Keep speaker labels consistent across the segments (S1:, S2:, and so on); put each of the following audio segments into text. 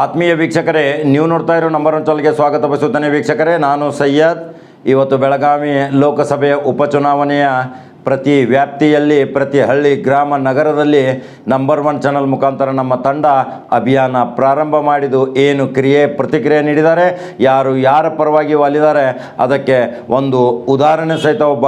S1: ಆತ್ಮೀಯ ವೀಕ್ಷಕರೇ, ನೀವು ನೋಡ್ತಾ ಇರೋ ನಂಬರ್ ಒನ್ ಚಾನಲ್ಗೆ ಸ್ವಾಗತ ಬಯಸುತ್ತೇನೆ ವೀಕ್ಷಕರೇ. ನಾನು ಸೈಯದ್. ಇವತ್ತು ಬೆಳಗಾವಿ ಲೋಕಸಭೆಯ ಉಪಚುನಾವಣೆಯ ಪ್ರತಿ ವ್ಯಾಪ್ತಿಯಲ್ಲಿ, ಪ್ರತಿ ಹಳ್ಳಿ ಗ್ರಾಮ ನಗರದಲ್ಲಿ ನಂಬರ್ ಒನ್ ಚಾನಲ್ ಮುಖಾಂತರ ನಮ್ಮ ತಂಡ ಅಭಿಯಾನ ಪ್ರಾರಂಭ ಮಾಡಿದ್ದು, ಏನು ಕ್ರಿಯೆ ಪ್ರತಿಕ್ರಿಯೆ ನೀಡಿದ್ದಾರೆ, ಯಾರು ಯಾರ ಪರವಾಗಿ ವಾಲಿದ್ದಾರೆ ಅದಕ್ಕೆ ಒಂದು ಉದಾಹರಣೆ ಸಹಿತ ಒಬ್ಬ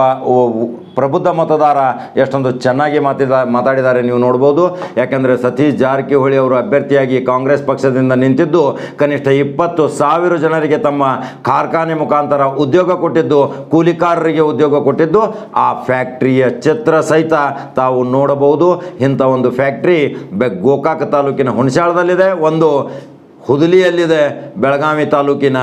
S1: ಪ್ರಬುದ್ಧ ಮತದಾರ ಎಷ್ಟೊಂದು ಚೆನ್ನಾಗಿ ಮಾತಿದ, ಮಾತಾಡಿದ್ದಾರೆ ನೀವು ನೋಡ್ಬೋದು. ಯಾಕೆಂದರೆ ಸತೀಶ್ ಜಾರಕಿಹೊಳಿ ಅವರು ಅಭ್ಯರ್ಥಿಯಾಗಿ ಕಾಂಗ್ರೆಸ್ ಪಕ್ಷದಿಂದ ನಿಂತಿದ್ದು ಕನಿಷ್ಠ ಇಪ್ಪತ್ತು ಸಾವಿರ ಜನರಿಗೆ ತಮ್ಮ ಕಾರ್ಖಾನೆ ಮುಖಾಂತರ ಉದ್ಯೋಗ ಕೊಟ್ಟಿದ್ದು, ಕೂಲಿಕಾರರಿಗೆ ಉದ್ಯೋಗ ಕೊಟ್ಟಿದ್ದು, ಆ ಫ್ಯಾಕ್ಟ್ರಿಯ ಚಿತ್ರ ಸಹಿತ ತಾವು ನೋಡಬಹುದು. ಇಂಥ ಒಂದು ಫ್ಯಾಕ್ಟ್ರಿ ಬೆ ಗೋಕಾಕ ತಾಲೂಕಿನ ಹುಣಸಾಳದಲ್ಲಿದೆ. ಒಂದು ಹುದಲಿಯಲ್ಲಿದೆ ಬೆಳಗಾವಿ ತಾಲೂಕಿನ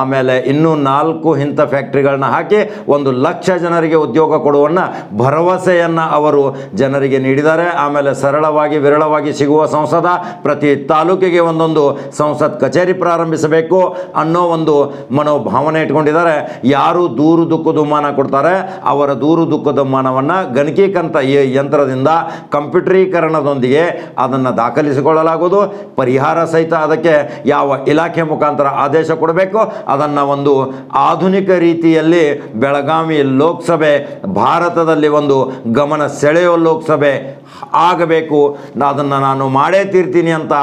S1: ಆಮೇಲೆ ಇನ್ನೂ ನಾಲ್ಕು ಇಂಥ ಫ್ಯಾಕ್ಟ್ರಿಗಳನ್ನ ಹಾಕಿ ಒಂದು ಲಕ್ಷ ಜನರಿಗೆ ಉದ್ಯೋಗ ಕೊಡುವನ್ನ ಭರವಸೆಯನ್ನು ಅವರು ಜನರಿಗೆ ನೀಡಿದ್ದಾರೆ. ಆಮೇಲೆ ಸರಳವಾಗಿ ವಿರಳವಾಗಿ ಸಿಗುವ ಸಂಸದ ಪ್ರತಿ ತಾಲೂಕಿಗೆ ಒಂದೊಂದು ಸಂಸತ್ ಕಚೇರಿ ಪ್ರಾರಂಭಿಸಬೇಕು ಅನ್ನೋ ಒಂದು ಮನೋಭಾವನೆ ಇಟ್ಕೊಂಡಿದ್ದಾರೆ. ಯಾರು ದೂರು ದುಃಖ ದುಮ್ಮಾನ ಕೊಡ್ತಾರೆ, ಅವರ ದೂರು ದುಃಖ ದುಮ್ಮಾನವನ್ನು ಗಣಕೀಕಂತ ಈ ಯಂತ್ರದಿಂದ ಕಂಪ್ಯೂಟರೀಕರಣದೊಂದಿಗೆ ಅದನ್ನು ದಾಖಲಿಸಿಕೊಳ್ಳಲಾಗುವುದು. ಪರಿಹಾರ ಸಹಿತ ಅದಕ್ಕೆ ಯಾವ ಇಲಾಖೆ ಮುಖಾಂತರ ಆದೇಶ ಕೊಡಬೇಕು ಅದನ್ನು ಒಂದು ಆಧುನಿಕ ರೀತಿಯಲ್ಲಿ ಬೆಳಗಾವಿ ಲೋಕಸಭೆ, ಭಾರತದಲ್ಲಿ ಒಂದು ಗಮನ ಸೆಳೆಯುವ ಲೋಕಸಭೆ ಆಗಬೇಕು. ಅದನ್ನು ನಾನು ಮಾಡೇ ತೀರ್ತೀನಿ ಅಂತ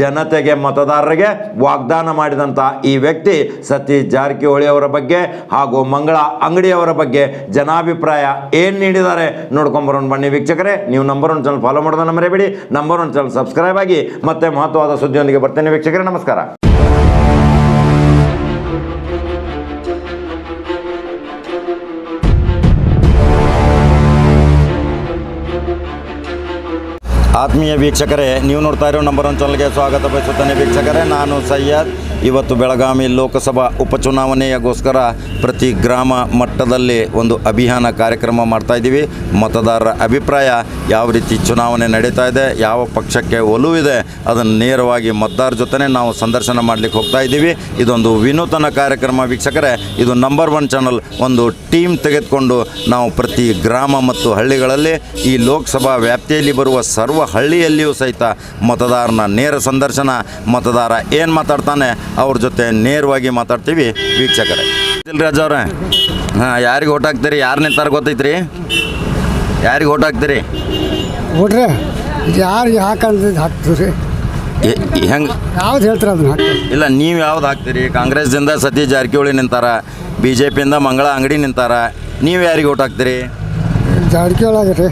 S1: ಜನತೆಗೆ, ಮತದಾರರಿಗೆ ವಾಗ್ದಾನ ಮಾಡಿದಂಥ ಈ ವ್ಯಕ್ತಿ ಸತೀಶ್ ಜಾರಕಿಹೊಳಿ ಅವರ ಬಗ್ಗೆ ಹಾಗೂ ಮಂಗಳ ಅಂಗಡಿಯವರ ಬಗ್ಗೆ ಜನಾಭಿಪ್ರಾಯ ಏನು ನೀಡಿದ್ದಾರೆ ನೋಡ್ಕೊಂಬರೋಣ ಬನ್ನಿ ವೀಕ್ಷಕರೇ. ನೀವು ನಂಬರ್ ಒನ್ ಚಾನಲ್ ಫಾಲೋ ಮಾಡೋದನ್ನ ಮರೆಯಬೇಡಿ ನಂಬರ್ ಒನ್ ಚಾನಲ್ ಸಬ್ಸ್ಕ್ರೈಬ್ ಆಗಿ ಮತ್ತೆ ಮಹತ್ವವಾದ ಸುದ್ದಿಯೊಂದಿಗೆ ಬರ್ತೇನೆ ವೀಕ್ಷಕರೇ. ನಮಸ್ಕಾರ. ಆತ್ಮೀಯ ವೀಕ್ಷಕರೇ ನೀವು ನೋಡ್ತಾ ಇರೋ ನಂಬರ್ ಒನ್ ಚಾನಲ್ಗೆ ಸ್ವಾಗತ ಬಯಸುತ್ತೇನೆ ವೀಕ್ಷಕರೇ. ನಾನು ಸಯ್ಯದ್ ಇವತ್ತು ಬೆಳಗಾವಿ ಲೋಕಸಭಾ ಉಪಚುನಾವಣೆಯಗೋಸ್ಕರ ಪ್ರತಿ ಗ್ರಾಮ ಮಟ್ಟದಲ್ಲಿ ಒಂದು ಅಭಿಯಾನ ಕಾರ್ಯಕ್ರಮ ಮಾಡ್ತಾ ಇದ್ದೀವಿ. ಮತದಾರರ ಅಭಿಪ್ರಾಯ ಯಾವ ರೀತಿ ಚುನಾವಣೆ ನಡೀತಾ ಇದೆ, ಯಾವ ಪಕ್ಷಕ್ಕೆ ಒಲುವಿದೆ ಅದನ್ನು ನೇರವಾಗಿ ಮತದಾರರ ಜೊತೆ ನಾವು ಸಂದರ್ಶನ ಮಾಡಲಿಕ್ಕೆ ಹೋಗ್ತಾ ಇದ್ದೀವಿ. ಇದೊಂದು ವಿನೂತನ ಕಾರ್ಯಕ್ರಮ ವೀಕ್ಷಕರೇ. ಇದು ನಂಬರ್ ಒನ್ ಚಾನಲ್ ಒಂದು ಟೀಮ್ ತೆಗೆದುಕೊಂಡು ನಾವು ಪ್ರತಿ ಗ್ರಾಮ ಮತ್ತು ಹಳ್ಳಿಗಳಲ್ಲಿ ಈ ಲೋಕಸಭಾ ವ್ಯಾಪ್ತಿಯಲ್ಲಿ ಬರುವ ಸರ್ವ ಹಳ್ಳಿಯಲ್ಲಿಯೂ ಸಹಿತ ಮತದಾರನ ನೇರ ಸಂದರ್ಶನ, ಮತದಾರ ಏನು ಮಾತಾಡ್ತಾನೆ ಅವ್ರ ಜೊತೆ ನೇರವಾಗಿ ಮಾತಾಡ್ತೀವಿ ವೀಕ್ಷಕರೇ. ರಾಜ ಅವ್ರೆ ಹಾಂ ಯಾರಿಗೆ ಓಟ್ ಹಾಕ್ತೀರಿ ಯಾರು ನಿಂತಾರ ಗೊತ್ತೈತ್ರಿ? ಯಾರಿಗೆ ಓಟ್ ಹಾಕ್ತೀರಿ?
S2: ನೋಡ್ರಿ ಯಾರು ಹಾಕಂತ ಹಾಕ್ತೀವಿ
S1: ಹೆಂಗೆ?
S2: ಯಾವ್ದು ಹೇಳ್ತೀರ ಅದನ್ನ
S1: ಇಲ್ಲ ನೀವು ಯಾವ್ದು ಹಾಕ್ತೀರಿ? ಕಾಂಗ್ರೆಸ್ದಿಂದ ಸತೀಶ್ ಜಾರಕಿಹೊಳಿ ನಿಂತಾರ ಬಿ ಜೆ ಪಿಯಿಂದ ಮಂಗಳ ಅಂಗಡಿ ನಿಂತಾರ ನೀವು ಯಾರಿಗೆ ಓಟ್ ಹಾಕ್ತೀರಿ?
S2: ಜಾರಕಿಹೊಳಿ ಆಗತ್ತೆ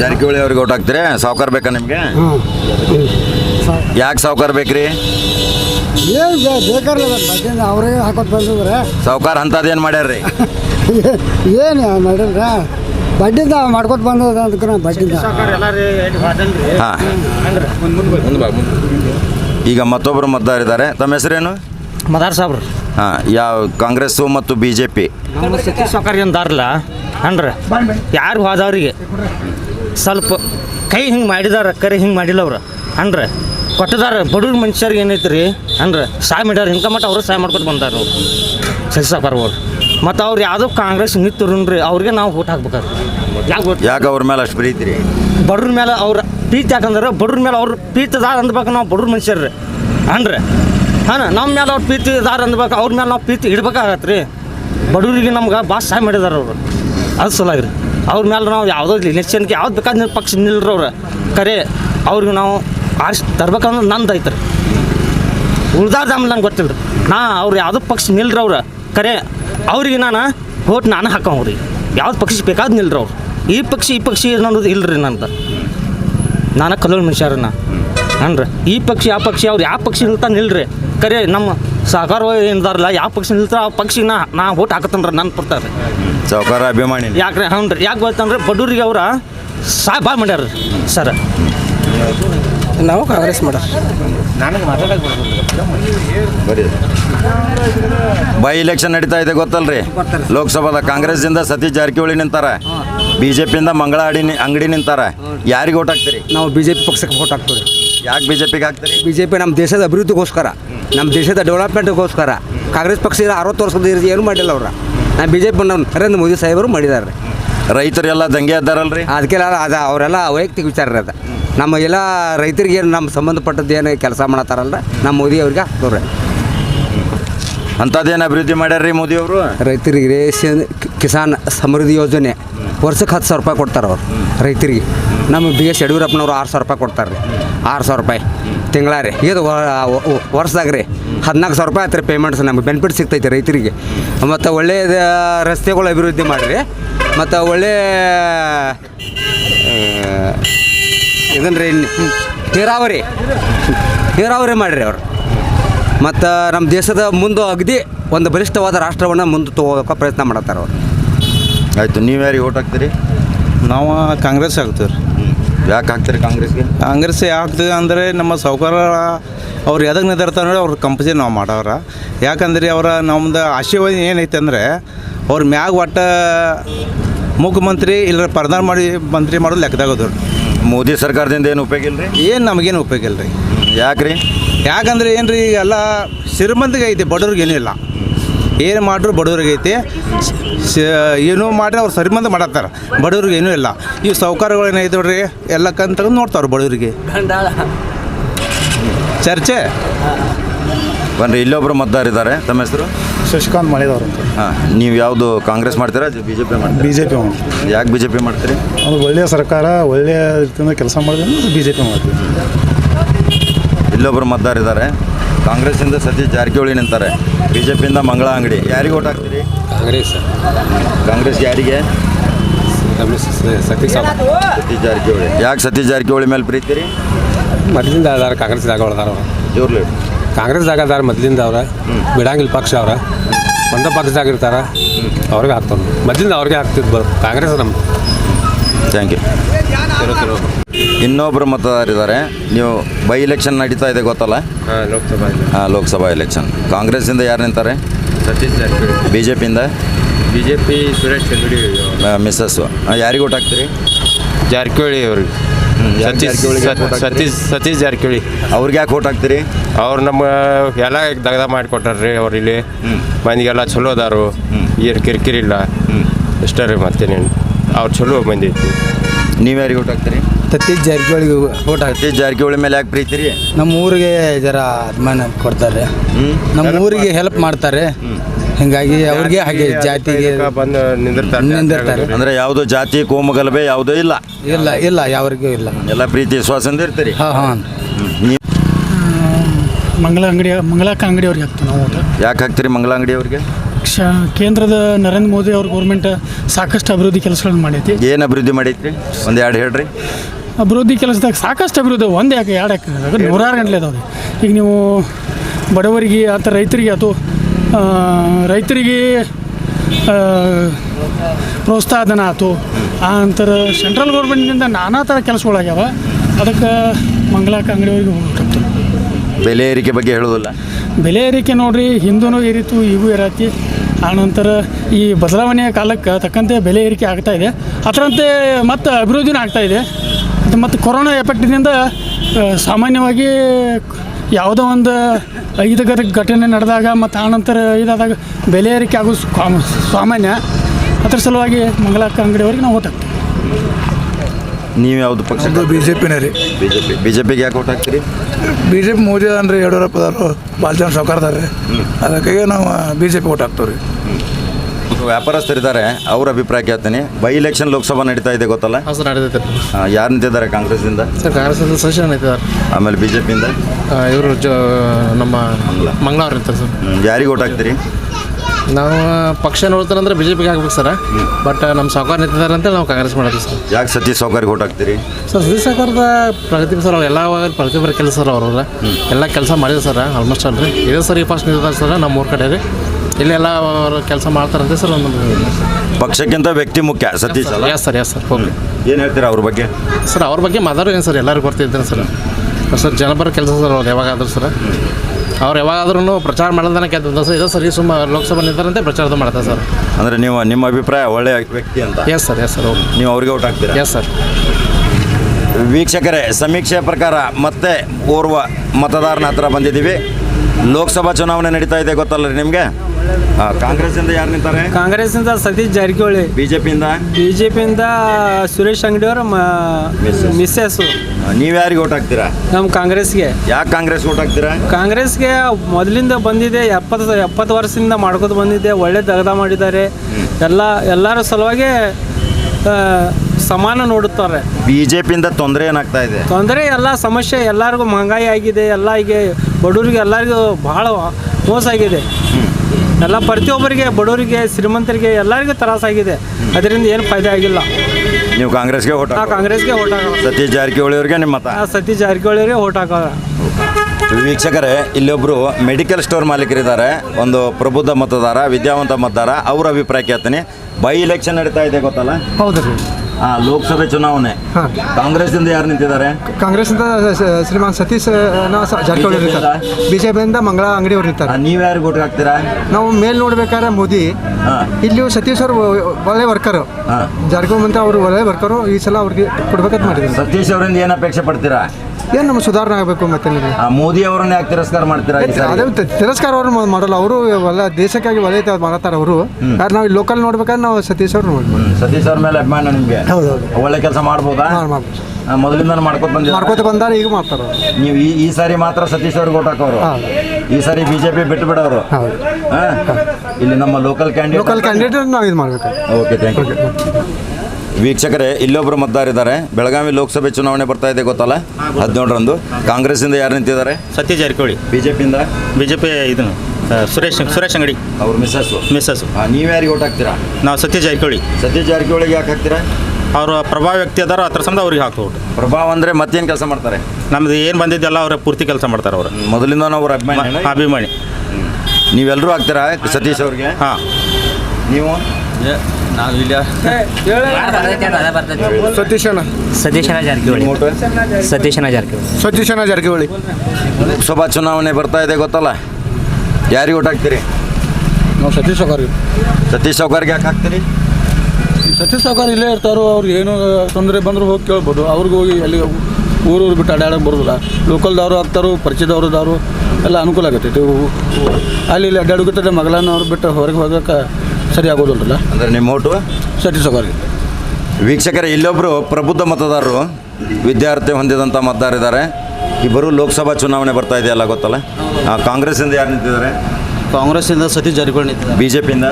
S1: ಜಾರಕಿಹೊಳಿ ಅವ್ರಿಗೆ ಓಟ್ ಹಾಕ್ತೀರಿ? ಸಾವ್ಕಾರ ಬೇಕಾ ನಿಮಗೆ? ಯಾಕೆ ಸಾವ್ಕಾರ ಬೇಕ್ರಿ?
S2: ಏನು ಬೇಕಾರಲ್ಲ ಬಡ್ಡಿಂದ ಅವರೇ ಹಾಕೋದು ಬಂದಿದ್ರೆ.
S1: ಸಾವ್ಕಾರ ಅಂಥದ್ದೇನು ಮಾಡ್ಯಾರ್ರಿ?
S2: ಏನು ನಡೀಲ್ರ ಬಡ್ಡಿಂದ ಮಾಡ್ಕೊತ ಬಂದದ ಅದಕ್ಕೆ ಬಡ್ಡಿಂದ.
S1: ಹಾಂ. ಈಗ ಮತ್ತೊಬ್ಬರು ಮತದಾರಿದ್ದಾರೆ ತಮ್ಮ ಹೆಸರೇನು?
S3: ಮದಾರ್ ಸಾಬ್ರು.
S1: ಹಾಂ ಯಾವ ಕಾಂಗ್ರೆಸ್ ಮತ್ತು ಬಿ ಜೆ ಪಿ
S3: ನಮ್ಮ ಸತೀಶ್ ಸಾವ್ಕಾರ ಏನು ದಾರಲ್ಲ ಅಂದ್ರೆ ಯಾರು ಹೋದವ್ರಿಗೆ ಸ್ವಲ್ಪ ಕೈ ಹಿಂಗೆ ಮಾಡಿದಾರ ಕರೆ ಹಿಂಗೆ ಮಾಡಿಲ್ಲ ಅವ್ರು ಅಂದ್ರೆ ಕೊಟ್ಟದಾರ ಬಡವ್ರ ಮನುಷ್ಯರಿಗೆ ಏನೈತೆ ರೀ ಅಂದ್ರೆ ಸಹಾಯ ಮಾಡ್ಯಾರ ಇಂಥ ಮಟ್ಟ ಅವರು ಸಹಾಯ ಮಾಡ್ಕೊತ ಬಂದಾರ ಅವ್ರು. ಸತೀಶ್ ಬರ್ಬೋದು. ಅವ್ರು ಮತ್ತು ಅವ್ರು ಯಾವುದೋ ಕಾಂಗ್ರೆಸ್ ನಿಂತಿರ್ರಿ ಅವ್ರಿಗೆ ನಾವು ಓಟ್ ಹಾಕ್ಬೇಕಾರೆ ಯಾಕೆ
S1: ಯಾಕೆ ಅವ್ರ ಮೇಲೆ ಅಷ್ಟು ಪ್ರೀತಿ ರೀ?
S3: ಬಡ್ರ ಮೇಲೆ ಅವ್ರ ಪ್ರೀತಿ ಯಾಕಂದ್ರೆ ಬಡ್ರ ಮೇಲೆ ಅವ್ರ ಪ್ರೀತಿ ದಾರ ಅಂದ್ಬೇಕು ನಾವು ಬಡ್ರ ಮನುಷ್ಯರು ಅಂದ್ರೆ ಹಾಂ ನಮ್ಮ ಮೇಲೆ ಅವ್ರ ಪ್ರೀತಿ ಅದಾರ ಅಂದ್ಬೇಕು ಅವ್ರ ಮೇಲೆ ನಾವು ಪ್ರೀತಿ ಇಡ್ಬೇಕಾಗತ್ತೆ ರೀ ಬಡವರಿಗೆ ನಮ್ಗೆ ಭಾಳ ಸಹಾಯ ಮಾಡಿದಾರೆ ಅವರು. ಅದು ಸಲುವಾಗಿ ರೀ ಅವ್ರ ಮೇಲೆ ನಾವು ಯಾವುದೋ ಇಲೆಕ್ಷನ್ಗೆ ಯಾವ್ದು ಬೇಕಾದ ಪಕ್ಷ ನಿಲ್ರಿ ಅವ್ರು. ಕರೆ ಅವ್ರಿಗೆ ನಾವು ಆರಿಸಿ ತರ್ಬೇಕಂದ್ರೆ ನಂದು ಐತ್ರಿ. ಉಳ್ದಾರ್ದ ಆಮೇಲೆ ನಂಗೆ ಗೊತ್ತಿಲ್ಲ ರೀ ನಾ ಅವ್ರು ಯಾವುದೋ ಪಕ್ಷ ನಿಲ್ರಿ ಅವ್ರು. ಕರೆ ಅವ್ರಿಗೆ ನಾನು ಓಟ್ ನಾನು ಹಾಕೋವ್ರಿ ಯಾವ್ದು ಪಕ್ಷ ಬೇಕಾದ್ ನಿಲ್ರಿ ಅವ್ರು. ಈ ಪಕ್ಷ ಈ ಪಕ್ಷಿ ಅನ್ನೋದು ಇಲ್ರಿ ನಂದು. ನಾನು ಕಲ್ಲೂರು ಮನುಷ್ಯರನ್ನ. ಅನ್ರಿ ಈ ಪಕ್ಷಿ ಆ ಪಕ್ಷಿ ಅವ್ರು ಯಾವ ಪಕ್ಷಿ ನಿಲ್ತಾ ನಿಲ್ರಿ. ಕರೆ ನಮ್ಮ ಸಹಕಾರ ಏನಿದಾರಲ್ಲ ಯಾವ ಪಕ್ಷ ನಿಲ್ತಾರ ಆ ಪಕ್ಷಿಗೆ ನಾ ನಾ ಓಟ್ ಹಾಕತ್ತನ್ರಿ ನನ್ನ ಬರ್ತಾರೆ
S1: ಸಹಕಾರ ಅಭಿಮಾನಿ
S3: ಯಾಕ್ರಿ ಹ್ಞೂ ರೀ ಯಾಕೆ ಗೊತ್ತಂದ್ರೆ ಬಡೂರಿಗೆ ಅವ್ರ ಸಾ ಭಾಳ ಮಾಡ್ಯಾರ ಸರ್.
S2: ನಾವು ಕಾಂಗ್ರೆಸ್ ಮಾಡ
S1: ಬರೀ ಬೈ ಇಲೆಕ್ಷನ್ ನಡೀತಾ ಇದೆ ಗೊತ್ತಲ್ರಿ? ಲೋಕಸಭಾದ ಕಾಂಗ್ರೆಸ್ದಿಂದ ಸತೀಶ್ ಜಾರಕಿಹೊಳಿ ನಿಂತಾರ. ಬಿ ಜೆ ಪಿಯಿಂದ ಮಂಗಳ ಅಡಿ ಅಂಗಡಿ ನಿಂತಾರ. ಯಾರಿಗೆ ಓಟ್ ಹಾಕ್ತೀರಿ?
S4: ನಾವು ಬಿ ಜೆ ಪಿ ಪಕ್ಷಕ್ಕೆ ಓಟ್ ಹಾಕ್ತೀವಿ.
S1: ಯಾಕೆ ಬಿ ಜೆ ಪಿಗೆ ಹಾಕ್ತೀರಿ?
S4: ಬಿ ಜೆ ಪಿ ನಮ್ಮ ದೇಶದ ಅಭಿವೃದ್ಧಿಗೋಸ್ಕರ ನಮ್ಮ ದೇಶದ ಡೆವಲಪ್ಮೆಂಟ್ಗೋಸ್ಕರ ಕಾಂಗ್ರೆಸ್ ಪಕ್ಷ ಅರವತ್ತು ವರ್ಷದ ಏನು ಮಾಡಿಲ್ಲ ಅವ್ರ. ನಾನು B J P Narendra Modi ಸಾಹೇಬರು ಮಾಡಿದ್ದಾರೆ.
S1: ರೈತರೆಲ್ಲ ದಂಗೆ ಇದ್ದಾರಲ್ರಿ?
S4: ಅದಕ್ಕೆಲ್ಲ ಅದ ಅವರೆಲ್ಲ ವೈಯಕ್ತಿಕ ವಿಚಾರ ರೀ ಅದು. ನಮ್ಮ ಎಲ್ಲ ರೈತರಿಗೆ ಏನು ನಮ್ಮ ಸಂಬಂಧಪಟ್ಟದ್ದು ಏನು ಕೆಲಸ ಮಾಡತ್ತಾರಲ್ಲ ನಮ್ಮ ಮೋದಿ ಅವ್ರಿಗೆ ಹಾಕ್ತವ್ರೆ.
S1: ಅಂಥದ್ದೇನು ಅಭಿವೃದ್ಧಿ ಮಾಡ್ಯಾರ್ರಿ ಮೋದಿ ಅವರು?
S4: ರೈತರಿಗೆ ರೇಷನ್ ಕಿಸಾನ್ ಸಮೃದ್ಧಿ ಯೋಜನೆ ವರ್ಷಕ್ಕೆ ಹತ್ತು ಸಾವಿರ ರೂಪಾಯಿ ಕೊಡ್ತಾರೆ ಅವರು ರೈತರಿಗೆ. ನಮ್ಮ ಬಿ ಎಸ್ ಯಡಿಯೂರಪ್ಪನವರು ಆರು ಸಾವಿರ ರೂಪಾಯಿ ಕೊಡ್ತಾರೆ ರೀ ಆರು ಸಾವಿರ ರೂಪಾಯಿ ತಿಂಗಳ ರೀ ಇದು ವರ್ಷದಾಗ ರೀ ಹದಿನಾಲ್ಕು ಸಾವಿರ ರೂಪಾಯಿ ಆಯ್ತು ಪೇಮೆಂಟ್ಸ್ ನಮಗೆ ಬೆನಿಫಿಟ್ ಸಿಗ್ತೈತೆ ರೈತರಿಗೆ. ಮತ್ತು ಒಳ್ಳೆಯ ರಸ್ತೆಗಳು ಅಭಿವೃದ್ಧಿ ಮಾಡಿರಿ. ಮತ್ತು ಒಳ್ಳೆ ಇದನ್ನು ರೀ ನೀರಾವರಿ. ನೀರಾವರಿ ಮಾಡಿರಿ ಅವರು. ಮತ್ತು ನಮ್ಮ ದೇಶದ ಮುಂದೆ ಅಗದಿ ಒಂದು ಬಲಿಷ್ಠವಾದ ರಾಷ್ಟ್ರವನ್ನು ಮುಂದೆ ತಗೋಕ ಪ್ರಯತ್ನ ಮಾಡತ್ತಾರ ಅವರು.
S1: ಆಯಿತು ನೀವು ಯಾರಿಗೆ ಓಟ್ ಹಾಕ್ತೀರಿ?
S5: ನಾವು ಕಾಂಗ್ರೆಸ್ ಆಗ್ತೀವಿ
S1: ಯಾಕೆ ಹಾಕ್ತೀರಿ ಕಾಂಗ್ರೆಸ್ಗೆ?
S5: ಕಾಂಗ್ರೆಸ್ ಹಾಕ್ತೀವಿ ಅಂದರೆ ನಮ್ಮ ಸಾವುಕಾರ ಅವ್ರು ಎದಕ್ಕೆ ನಿಂದಿರ್ತಾರೆ ನೋಡಿ ಅವ್ರ ಕಂಪನಿ ನಾವು ಮಾಡೋರ ಯಾಕಂದ್ರೆ ಅವರ ನಮ್ದು ಆಶೀರ್ವಾದ ಏನೈತೆ ಅಂದರೆ ಅವ್ರ ಮ್ಯಾಗ ಒಟ್ಟು ಮುಖ್ಯಮಂತ್ರಿ ಇಲ್ಲ ಪ್ರಧಾನ ಮಾಡಿ ಮಂತ್ರಿ ಮಾಡೋದು ಲೆಕ್ಕದಾಗೋದು
S1: ಮೋದಿ ಸರ್ಕಾರದಿಂದ ಏನು ಉಪಯೋಗ ಇಲ್ರಿ?
S5: ಏನು ನಮಗೇನು ಉಪಯೋಗ ಇಲ್ಲ ರೀ
S1: ಯಾಕ್ರಿ?
S5: ಯಾಕಂದ್ರೆ ಏನು ರೀ ಎಲ್ಲ ಶ್ರೀಮಂತಿಗೆ ಐತಿ ಬಡವ್ರಿಗೆ ಏನೂ ಇಲ್ಲ. ಏನು ಮಾಡ್ರು ಬಡವ್ರಿಗೆ ಐತಿ ಏನೋ ಮಾಡ್ರಿ ಅವ್ರು ಸರಿಮಂದ ಮಾಡತ್ತಾರ. ಬಡವ್ರಿಗೆ ಏನೂ ಇಲ್ಲ. ಈ ಸೌಕರ್ಯಗಳು ಏನೈತೆ ನೋಡ್ರಿ ಎಲ್ಲ ಕಣ್ ತೆಗೆದು ನೋಡ್ತಾವ್ರು ಬಡವ್ರಿಗೆ. ಚರ್ಚೆ?
S1: ಬನ್ರಿ ಇಲ್ಲೊಬ್ರು ಮತದಾರ ಇದ್ದಾರೆ ತಮ್ಮ ಹೆಸರು?
S6: ಶಶಿಕಾಂತ್ ಮಳೆದವ್ರು ಅಂತ
S1: ಹಾಂ ನೀವು ಯಾವುದು ಕಾಂಗ್ರೆಸ್ ಮಾಡ್ತೀರಾ ಬಿ ಜೆ ಪಿ ಮಾಡ್ತೀರಾ?
S6: ಬಿ ಜೆ ಪಿ
S1: ಯಾಕೆ ಬಿ ಜೆ ಪಿ ಮಾಡ್ತೀರಿ?
S6: ಅದು ಒಳ್ಳೆಯ ಸರ್ಕಾರ ಒಳ್ಳೆಯ ರೀತಿಯಿಂದ ಕೆಲಸ ಮಾಡಿದ್ರೆ ಬಿ ಜೆ ಪಿ ಮಾಡ್ತೀವಿ.
S1: ಇಲ್ಲೊಬ್ಬರು ಮತದಾರ ಇದ್ದಾರೆ ಕಾಂಗ್ರೆಸ್ಸಿಂದ ಸತೀಶ್ ಜಾರಕಿಹೊಳಿ ನಿಂತಾರೆ. ಬಿ ಜೆ ಪಿಯಿಂದ ಮಂಗಳ ಅಂಗಡಿ. ಯಾರಿಗೆ ಓಟ್ ಹಾಕ್ತೀರಿ?
S7: ಕಾಂಗ್ರೆಸ್.
S1: ಕಾಂಗ್ರೆಸ್ ಯಾರಿಗೆ?
S7: ಸತೀಶ್
S1: ಸತೀಶ್ ಜಾರಕಿಹೊಳಿ. ಯಾಕೆ ಸತೀಶ್ ಜಾರಕಿಹೊಳಿ ಮೇಲೆ ಪ್ರೀತಿರಿ? ಮತದಿಂದ
S7: ಮೊದಲಿಂದ ಅದಾರ ಕಾಂಗ್ರೆಸ್ದಾಗ ಅದಾರ ಅವ್ರು.
S1: ಜೋರ್ಲಿ.
S7: ಕಾಂಗ್ರೆಸ್ದಾಗ ಅದಾರ ಮೊದಲಿಂದ ಅವ್ರ ಬಿಡಂಗಿಲ್ಲ ಪಕ್ಷ ಅವ್ರ ಒಂದ ಪಕ್ಷದಾಗ ಇರ್ತಾರ ಅವ್ರಿಗೆ ಹಾಕ್ತಾರೆ ಮೊದಲಿಂದ ಅವ್ರಿಗೆ ಹಾಕ್ತಿದ್ದು ಕಾಂಗ್ರೆಸ್ ನಮ್ಮ
S1: ಥ್ಯಾಂಕ್ ಯು ಇನ್ನೊಬ್ಬರು ಮತದಾರ ಇದ್ದಾರೆ ನೀವು ಬೈ ಎಲೆಕ್ಷನ್ ನಡೀತಾ ಇದೆ ಗೊತ್ತಲ್ಲ?
S7: ಹಾಂ ಲೋಕಸಭಾ
S1: ಹಾಂ ಲೋಕಸಭಾ ಎಲೆಕ್ಷನ್ ಕಾಂಗ್ರೆಸ್ಸಿಂದ ಯಾರು ನಿಂತಾರೆ?
S7: ಸತೀಶ್ ಜಾರಕಿಹೊಳಿ.
S1: ಬಿ ಜೆ ಪಿಯಿಂದ
S7: B J P Suresh
S1: missus ಯಾರಿಗೆ ಓಟ್ ಹಾಕ್ತೀರಿ?
S8: ಜಾರಕಿಹೊಳಿ ಅವ್ರಿಗೆ. ಸತೀಶ್? ಸತೀಶ್ ಸತೀಶ್ ಜಾರಕಿಹೊಳಿ
S1: ಅವ್ರಿಗೆ ಯಾಕೆ ಓಟ್ ಹಾಕ್ತೀರಿ?
S8: ಅವ್ರು ನಮ್ಮ ಎಲ್ಲ ದಗದ ಮಾಡಿಕೊಟ್ಟಾರ್ರಿ ಅವ್ರು ಇಲ್ಲಿ. ಮಂದಿಗೆಲ್ಲ ಚಲೋ ಅದಾರು. ಏನು ಕಿರಿಕಿರಿ ಇಲ್ಲ. ಇಷ್ಟ ರೀ ಮತ್ತೇನೇನು ಅವ್ರು ಚಲೋ ಮಂದಿ ಐತಿ.
S1: ನೀವು ಯಾರಿಗೆ ಓಟ್ ಹಾಕ್ತೀರಿ?
S9: ಸತೀಶ್ ಜಾರಕಿಹೊಳಿಗೆ ಓಟ್ ಹಾಕ್ತೀರಿ
S1: ಸತೀಶ್ ಜಾರಕಿಹೊಳಿ ಮೇಲೆ ಯಾಕೆ ಪ್ರೀತಿ ರೀ
S9: ನಮ್ಮ ಊರಿಗೆ ಜರ ಅಭಿಮಾನ ಕೊಡ್ತಾರೆ. ನಮ್ಮ ಊರಿಗೆ ಹೆಲ್ಪ್ ಮಾಡ್ತಾರೆ. ಹಿಂಗಾಗಿ ಅವ್ರಿಗೆ ಹಾಗೆ ಜಾತಿಗೆ
S8: ಬಂದು ನಿಂದಿರ್ತಾರೆ
S1: ಅಂದ್ರೆ ಯಾವ್ದು ಜಾತಿ ಕೋಮಗಲಭೆ ಯಾವುದೂ ಇಲ್ಲ.
S9: ಇಲ್ಲ ಇಲ್ಲ ಯಾವ್ರಿಗೂ ಇಲ್ಲ.
S1: ಎಲ್ಲ ಪ್ರೀತಿ ವಿಶ್ವಾಸದಿಂದ ಇರ್ತೀರಿ.
S9: ಹಾಂ ಹಾಂ.
S10: ಮಂಗಳ ಅಂಗಡಿ ಮಂಗಳಕ್ಕ ಅಂಗಡಿ ಅವ್ರಿಗೆ ಹಾಕ್ತೀವಿ ನಾವು ಓಟ್
S1: ಯಾಕೆ ಹಾಕ್ತೀರಿ ಮಂಗಳ ಅಂಗಡಿ ಅವ್ರಿಗೆ
S10: ಕ್ಷ ಕೇಂದ್ರದ ನರೇಂದ್ರ ಮೋದಿ ಅವ್ರ ಗೌರ್ಮೆಂಟ್ ಸಾಕಷ್ಟು ಅಭಿವೃದ್ಧಿ ಕೆಲಸಗಳನ್ನು ಮಾಡೈತಿ.
S1: ಏನು ಅಭಿವೃದ್ಧಿ ಮಾಡೈತ್ರಿ? ಒಂದು ಎರಡು ಹೇಳ್ರಿ.
S10: ಅಭಿವೃದ್ಧಿ ಕೆಲಸದಾಗ ಸಾಕಷ್ಟು ಅಭಿವೃದ್ಧಿ ಒಂದು ಯಾಕೆ ಎರಡು ಯಾಕೆ? ನೂರಾರು ಗಂಟಲೆ ಅದಾವೆ ಈಗ ನೀವು ಬಡವರಿಗೆ ಅಥವಾ ರೈತರಿಗೆ ಅಥವಾ ರೈತರಿಗೆ ಆ, ಪ್ರೋತ್ಸಾಹ ಧನ ಆಯ್ತು ಆನಂತರ ನಂತರ ಸೆಂಟ್ರಲ್ ಗೌರ್ಮೆಂಟ್ನಿಂದ ನಾನಾ ಥರ ಕೆಲಸಗಳಾಗ್ಯಾವ. ಅದಕ್ಕೆ ಮಂಗಳ ಅಂಗಡಿಯವರಿಗೆ ಹೋಗ್ಬೇಕು
S1: ಬೆಲೆ ಏರಿಕೆ ಬಗ್ಗೆ ಹೇಳೋದಿಲ್ಲ.
S10: ಬೆಲೆ ಏರಿಕೆ ನೋಡ್ರಿ ಹಿಂದೂ ಏರಿತು ಈಗೂ ಏರತಿ. ಆನಂತರ ಈ ಬದಲಾವಣೆಯ ಕಾಲಕ್ಕೆ ತಕ್ಕಂತೆ ಬೆಲೆ ಏರಿಕೆ ಆಗ್ತಾ ಇದೆ. ಅದರಂತೆ ಮತ್ತು ಅಭಿವೃದ್ಧಿನೂ ಆಗ್ತಾ ಇದೆ. ಅದು ಮತ್ತು ಕೊರೋನಾ ಎಫೆಕ್ಟ್ನಿಂದ ಸಾಮಾನ್ಯವಾಗಿ ಯಾವುದೋ ಒಂದು ಐದು ಗದ ಘಟನೆ ನಡೆದಾಗ ಮತ್ತು ಆನಂತರ ಇದಾದಾಗ ಬೆಲೆ ಏರಿಕೆ ಆಗೋ ಸ್ವಾಮ- ಸಾಮಾನ್ಯ ಅದ್ರ ಸಲುವಾಗಿ ಮಂಗಳಕ್ಕ ಅಂಗಡಿಯವ್ರಿಗೆ ನಾವು ಓಟ್ ಹಾಕ್ತೀವಿ.
S1: ನೀವು ಯಾವುದು ಪಕ್ಷ?
S6: ಬಿ ಜೆ ಪಿನೇ ರೀ.
S1: B J P B J ಪಿಗೆ ಯಾಕೆ ಓಟ್ ಹಾಕ್ತೀರಿ?
S6: ಬಿ ಜೆ ಪಿ ಮೋದಿ ಅಂದ್ರೆ ಯಡಿಯೂರಪ್ಪದವರು ಭಾಳ ಜನ ಸಾವುಕಾರದಾರ ರೀ ಅದಕ್ಕಾಗಿ ನಾವು ಬಿ ಜೆ ಪಿ ಓಟ್ ಹಾಕ್ತೀವಿ ರೀ
S1: ವ್ಯಾಪಾರಸ್ಥರಿದ್ದಾರೆ ಅವ್ರ ಅಭಿಪ್ರಾಯ ಕೇಳ್ತೀನಿ. ಬೈ ಇಲೆಕ್ಷನ್ ಲೋಕಸಭಾ ನಡೀತಾ ಇದೆ ಗೊತ್ತಲ್ಲ?
S11: ಸರ್
S1: ಆ, ಯಾರು ನಿಂತಿದ್ದಾರೆ
S11: ಸರ್ ಕಾಂಗ್ರೆಸ್ ಐತಿದಾರೆ
S1: ಆಮೇಲೆ ಬಿ ಜೆ ಪಿಯಿಂದ
S11: ಇವರು ಜ ನಮ್ಮ ಮಂಗಳವಾರ ಇರ್ತಾರೆ ಸರ್.
S1: ಯಾರಿಗೆ ಓಟ್ ಹಾಕ್ತೀರಿ?
S11: ನಾವು ಪಕ್ಷ ನೋಡ್ತಾರಂದ್ರೆ ಬಿ ಜೆ ಪಿಗೆ ಹಾಕ್ಬೇಕು ಸರ್. ಬಟ್ ನಮ್ಮ ಸಹಕಾರ ನಿಂತಿದ್ದಾರೆ ಅಂತ ನಾವು ಕಾಂಗ್ರೆಸ್ ಮಾಡ್ತೀವಿ ಸರ್.
S1: ಯಾಕೆ ಸತೀಶ್ ಸೌಕರ್ಗೆ ಓಟ್ ಹಾಕ್ತೀರಿ?
S11: ಸರ್ ಸತೀಶ್ ಸರ್ಕಾರದ ಪ್ರಗತಿ ಸರ್ ಅವ್ರು ಎಲ್ಲ ಪ್ರಗತಿಪರ ಕೆಲಸ ಸರ್ ಅವರು ಎಲ್ಲ ಕೆಲಸ ಮಾಡಿದ್ರು ಸರ್ ಆಲ್ಮೋಸ್ಟ್ ಅಲ್ರಿ ಇದೇ ಸರಿ ಫಸ್ಟ್ ನಿಂತಿದ್ದಾರೆ ಸರ್ ನಮ್ಮ ಊರ ಕಡೆ ರೀ ಇಲ್ಲೆಲ್ಲ ಅವರು ಕೆಲಸ ಮಾಡ್ತಾರಂತೆ ಸರ್ ಒಂದು
S1: ಪಕ್ಷಕ್ಕಿಂತ ವ್ಯಕ್ತಿ ಮುಖ್ಯ ಸತೀಶ್ ಅಲ್ಲ?
S11: Yes sir yes sir okay
S1: ಏನು ಹೇಳ್ತೀರಾ ಅವ್ರ ಬಗ್ಗೆ?
S11: ಸರ್ ಅವ್ರ ಬಗ್ಗೆ ಮಾತಾಡೋ ಏನು ಸರ್? ಎಲ್ಲರಿಗೂ ಬರ್ತಿದ್ದೇನೆ ಸರ್. ಸರ್ ಜನಪರ ಕೆಲಸ ಸರ್ ಅವ್ರು ಯಾವಾಗಾದ್ರೂ ಸರ್. ಅವ್ರು ಯಾವಾಗಾದ್ರೂ ಪ್ರಚಾರ ಮಾಡೋದನ್ನ ಗೆದ್ದ ಸರ್. ಇದು ಸರಿ ಸುಮ್ಮ ಲೋಕಸಭೆ ನಿಂತಾರಂತೆ ಪ್ರಚಾರದ ಮಾಡ್ತಾರೆ ಸರ್.
S1: ಅಂದರೆ ನೀವು ನಿಮ್ಮ ಅಭಿಪ್ರಾಯ ಒಳ್ಳೆಯ ವ್ಯಕ್ತಿ ಅಂತ?
S11: Yes sir yes sir okay
S1: ನೀವು ಅವ್ರಿಗೆ ಔಟ್ ಹಾಕ್ತೀರಾ?
S11: ಎಸ್ ಸರ್
S1: ವೀಕ್ಷಕರೇ ಸಮೀಕ್ಷೆ ಪ್ರಕಾರ ಮತ್ತೆ ಓರ್ವ ಮತದಾರನ ಹತ್ರ ಬಂದಿದ್ದೀವಿ. ಲೋಕಸಭಾ ಚುನಾವಣೆ ನಡೀತಾ ಇದೆ ಗೊತ್ತಲ್ಲ ರೀ ಕಾಂಗ್ರೆಸ್ ಇಂದ ಯಾರು ನಿಂತಾರೆ?
S3: ಕಾಂಗ್ರೆಸ್ ಇಂದ ಸತೀಶ್ ಜಾರಕಿಹೊಳಿ.
S1: ಬಿ ಜೆ ಪಿಯಿಂದ
S3: ಬಿ ಜೆ ಪಿಯಿಂದ ಸುರೇಶ್ ಅಂಗಡಿಯವರು ಮಿಸ್ಸಸ್ಸು.
S1: ನೀವು ಯಾರಿಗೆ ಓಟ್ ಹಾಕ್ತೀರಾ?
S3: ನಮ್ಮ ಕಾಂಗ್ರೆಸ್ಗೆ.
S1: ಯಾಕೆ ಕಾಂಗ್ರೆಸ್ ಓಟ್ ಹಾಕ್ತೀರಾ?
S3: ಕಾಂಗ್ರೆಸ್ಗೆ ಮೊದಲಿಂದ ಬಂದಿದೆ ಎಪ್ಪತ್ತು ಎಪ್ಪತ್ತು ವರ್ಷದಿಂದ ಮಾಡ್ಕೊತ ಬಂದಿದೆ ಒಳ್ಳೆ ದಗದ ಮಾಡಿದ್ದಾರೆ. ಎಲ್ಲ ಎಲ್ಲರ ಸಲುವಾಗಿ ಸಮಾನ ನೋಡುತ್ತಾರೆ.
S1: ಬಿ ಜೆ ಪಿಯಿಂದ ತೊಂದರೆ ಏನಾಗ್ತಾ ಇದೆ?
S3: ತೊಂದರೆ ಎಲ್ಲ ಸಮಸ್ಯೆ ಎಲ್ಲರಿಗೂ ಮಹಂಗಾಯಿ ಆಗಿದೆ ಎಲ್ಲ ಈಗ ಬಡವರಿಗೆ ಎಲ್ಲರಿಗೂ ಭಾಳ ಮೋಸ ಆಗಿದೆ. ಎಲ್ಲ ಪ್ರತಿಯೊಬ್ಬರಿಗೆ ಬಡವರಿಗೆ ಶ್ರೀಮಂತರಿಗೆ ಎಲ್ಲರಿಗೂ ತ್ರಾಸಾಗಿದೆ ಅದರಿಂದ ಏನು ಫಾಯ್ದೆ ಆಗಿಲ್ಲ.
S1: ನೀವು ಕಾಂಗ್ರೆಸ್ಗೆ ಓಟ್
S3: ಆ ಕಾಂಗ್ರೆಸ್ಗೆ ಓಟ್ ಹಾಕೋದು
S1: ಸತೀಶ್ ಜಾರಕಿಹೊಳಿ ಅವ್ರಿಗೆ ನಿಮ್ಮ ಮತ.
S3: ಆ ಸತೀಶ್ ಜಾರಕಿಹೊಳಿ ಅವರಿಗೆ ಓಟ್ ಹಾಕೋದು
S1: ವೀಕ್ಷಕರೇ ಇಲ್ಲೊಬ್ಬರು ಮೆಡಿಕಲ್ ಸ್ಟೋರ್ ಮಾಲೀಕರಿದ್ದಾರೆ. ಒಂದು ಪ್ರಬುದ್ಧ ಮತದಾರ ವಿದ್ಯಾವಂತ ಮತದಾರ ಅವ್ರ ಅಭಿಪ್ರಾಯ ಕೇಳ್ತೀನಿ ಬೈ ಇಲೆಕ್ಷನ್ ನಡೀತಾ ಇದೆ ಗೊತ್ತಲ್ಲ?
S2: ಹೌದು ರೀ.
S1: ಹಾಂ ಲೋಕಸಭೆ ಚುನಾವಣೆ.
S2: ಕಾಂಗ್ರೆಸ್ದಿಂದ
S1: ಕಾಂಗ್ರೆಸ್ಸಿಂದ ಯಾರು ನಿಂತಿದ್ದಾರೆ?
S2: ಕಾಂಗ್ರೆಸ್ಸಿಂದ ಶ್ರೀಮಾನ್ ಸತೀಶ್ ಜಾರಕಿಹೊಳಿ ಇರ್ತಾರೆ. ಬಿ ಜೆ ಪಿಯಿಂದ ಮಂಗಳ ಅಂಗಡಿ ಅವ್ರು ಇರ್ತಾರೆ
S1: ನೀವು ಯಾರು ಓಟ್ ಹಾಕ್ತೀರಾ?
S2: ನಾವು ಮೇಲ್ ನೋಡ್ಬೇಕಾದ್ರೆ ಮೋದಿ.
S1: ಹಾಂ.
S2: ಇಲ್ಲಿ ಸತೀಶ್ ಅವರು ಒಳ್ಳೆ ವರ್ಕರು
S1: ಹಾಂ.
S2: ಜಾರಕಿಹೊಳಿ ಅಂತ ಅವರು ಒಳ್ಳೆ ವರ್ಕರು ಈ ಸಲ ಅವ್ರಿಗೆ ಕೊಡ್ಬೇಕಂತ ಮಾಡಿದ್ರು
S1: ಸತೀಶ್ ಅವರಿಂದ ಏನು ಅಪೇಕ್ಷೆ ಪಡ್ತೀರಾ?
S2: ಏನು ನಮ್ಮ ಸುಧಾರಣೆ ಆಗಬೇಕು ಮತ್ತೆ ನಿಮಗೆ?
S1: ಆ, ಮೋದಿ ಅವರನ್ನ ಯಾಕೆ ತಿರಸ್ಕಾರ ಮಾಡ್ತೀರಾ ಈ ಸಾರಿ?
S2: ಅದೇ ತಿ- ತಿರಸ್ಕಾರ ಅವರು ಮಾಡಲ್ಲ. ಅವರು ಒಳ್ಳೆ ದೇಶಕ್ಕಾಗಿ ಒಳ್ಳೆ ತ- ಮಾಡತ್ತಾರ ಅವರು ಯಾರು ನಾವು ಲೋಕಲ್ ನೋಡ್ಬೇಕಾದ್ರೆ ನಾವು ಸತೀಶ್ ಅವ್ರು ನೋಡ್ಬೋದು.
S1: ಹ್ಮ್, ಸತೀಶ್ ಅವ್ರ ಮೇಲೆ ಅಭಿಮಾನ ನಿಮಗೆ?
S2: ಹೌದೌದು.
S1: ಒಳ್ಳೆ ಕೆಲಸ ಮಾಡ್ಬೋದಾ?
S2: ಮಾಡ್ಬೋದು
S1: ಆ, ಮೊದಲಿಂದ ಮಾಡ್ಕೊತ ಬಂದಿದ್ದೀರಾ?
S2: ಮಾಡ್ಕೋತ ಬಂದಾರ ಈಗ ಮಾಡ್ತಾರ
S1: ನೀವು ಈ ಈ ಸಾರಿ ಮಾತ್ರ ಸತೀಶ್ ಅವ್ರಿಗೆ ಓಟ್ ಹಾಕೋರು.
S2: ಹೌದು.
S1: ಈ ಸಾರಿ ಬಿಜೆಪಿ ಬಿಟ್ಟು ಬಿಡೋರು.
S2: ಹೌದು.
S1: ಹಾ? ಇಲ್ಲಿ ನಮ್ಮ ಲೋಕಲ್ ಕ್ಯಾಂಡಿಡೇಟ್
S2: ಲೋಕಲ್ ಕ್ಯಾಂಡಿಡೇಟ್ ನಾವು ಇದು ಮಾಡ್ಬೇಕು.
S1: ಓಕೆ ಥ್ಯಾಂಕ್ ಯು ವೀಕ್ಷಕರೇ ಇಲ್ಲೊಬ್ರು ಮತದಾರಿದ್ದಾರೆ ಬೆಳಗಾವಿ ಲೋಕಸಭೆ ಚುನಾವಣೆ ಬರ್ತಾ ಇದೆ ಗೊತ್ತಲ್ಲ? ಹದಿನೇಳರಂದು. ಕಾಂಗ್ರೆಸ್ಸಿಂದ ಯಾರು ನಿಂತಿದ್ದಾರೆ?
S12: ಸತ್ಯ ಜಾರಕಿಹೊಳಿ.
S1: ಬಿಜೆಪಿಯಿಂದ?
S12: ಬಿ ಜೆ ಪಿ ಇದು ಆ, ಸುರೇಶ್ ಸುರೇಶ್ ಅಂಗಡಿ.
S1: ಅವರು ಮಿಸ್ಸಸ್ಸು.
S12: ಮಿಸ್ಸಸ್
S1: ನೀವು ಯಾರಿಗೆ ಓಟ್ ಹಾಕ್ತೀರಾ?
S12: ನಾವು ಸತ್ಯ ಜಾರಕಿಹೊಳಿ.
S1: ಸತೀಶ್ ಜಾರಕಿಹೊಳಿಗೆ ಯಾಕೆ ಹಾಕ್ತೀರಾ?
S12: ಅವರು ಪ್ರಭಾವ ವ್ಯಕ್ತಿ ಅದಾರ ಅದ್ರ ಸಂಬಂಧ ಅವ್ರಿಗೆ ಹಾಕೋದು
S1: ಪ್ರಭಾವ ಅಂದ್ರೆ ಮತ್ತೇನು ಕೆಲಸ ಮಾಡ್ತಾರೆ?
S12: ನಮ್ದು ಏನು ಬಂದಿದ್ದೆಲ್ಲ ಅವರೇ ಪೂರ್ತಿ ಕೆಲಸ ಮಾಡ್ತಾರೆ ಅವರು.
S1: ಮೊದಲಿಂದ ಅವ್ರ ಅಭಿಮಾನಿ.
S12: ಅಭಿಮಾನಿ
S1: ನೀವೆಲ್ಲರೂ ಹಾಕ್ತೀರಾ ಸತೀಶ್ ಅವ್ರಿಗೆ?
S12: ಹಾಂ.
S1: ನೀವು?
S12: ನಾವು ಇಲ್ಲಿ.
S2: ಸತೀಶನ
S12: ಸತೀಶನ ಜಾರಕಿಹೊಳಿ? ಸತೀಶನ ಜಾರಕಿಹೊಳಿ.
S2: ಸತೀಶನ ಜಾರಕಿಹೊಳಿ.
S1: ಲೋಕಸಭಾ ಚುನಾವಣೆ ಬರ್ತಾ ಇದೆ ಗೊತ್ತಲ್ಲ? ಯಾರಿಗೆ ಓಟ್ ಹಾಕ್ತೀರಿ?
S13: ನಾವು ಸತೀಶ್ ಅವ್ರಿಗೆ
S1: ಸತೀಶ್ ಅವ್ರಿಗೆ ಯಾಕೆ ಹಾಕ್ತೀರಿ?
S13: ಸತೀಶ್ ಸಹಕಾರ ಇಲ್ಲೇ ಇರ್ತಾರೋ ಅವ್ರಿಗೆ ಏನು ತೊಂದರೆ ಬಂದರೂ ಹೋಗಿ ಕೇಳ್ಬೋದು. ಅವ್ರಿಗೆ ಹೋಗಿ ಅಲ್ಲಿ ಊರೂರು ಬಿಟ್ಟು ಅಡ್ಡಾಡಕ್ಕೆ ಬರೋದಿಲ್ಲ. ಲೋಕಲ್ದವರು ಆಗ್ತಾರೋ ಪರಿಚಯದವ್ರು ಇದಾರು ಎಲ್ಲ ಅನುಕೂಲ ಆಗತ್ತೈತಿ ಅಲ್ಲಿ ಇಲ್ಲಿ ಅಡ್ಡಾಡಕತ್ತದೆ ಮಗಳನ್ನ ಅವ್ರು ಬಿಟ್ಟು ಹೊರಗೆ ಹೋಗೋಕೆ ಸರಿ ಆಗೋದಿಲ್ಲ
S1: ಅಂದರೆ ನಿಮ್ಮ ಓಟು?
S13: ಸಚಿವ ಸಾವ್ಕಾರ್ಗೆ
S1: ವೀಕ್ಷಕರೇ ಇಲ್ಲೊಬ್ಬರು ಪ್ರಬುದ್ಧ ಮತದಾರರು ವಿದ್ಯಾರ್ಥಿ ಹೊಂದಿದಂಥ ಮತದಾರಿದ್ದಾರೆ ಇಬ್ಬರು ಲೋಕಸಭಾ ಚುನಾವಣೆ ಬರ್ತಾ ಇದೆಯಲ್ಲ ಗೊತ್ತಲ್ಲ? ಕಾಂಗ್ರೆಸ್ ಇಂದ ಯಾರು ನಿಂತಿದ್ದಾರೆ?
S12: ಕಾಂಗ್ರೆಸ್ಸಿಂದ ಸತೀಶ್ ಜಾರಕಿಹೊಳಿ ನಿಂತಿದ್ದಾರೆ.
S1: ಬಿ ಜೆ ಪಿಯಿಂದ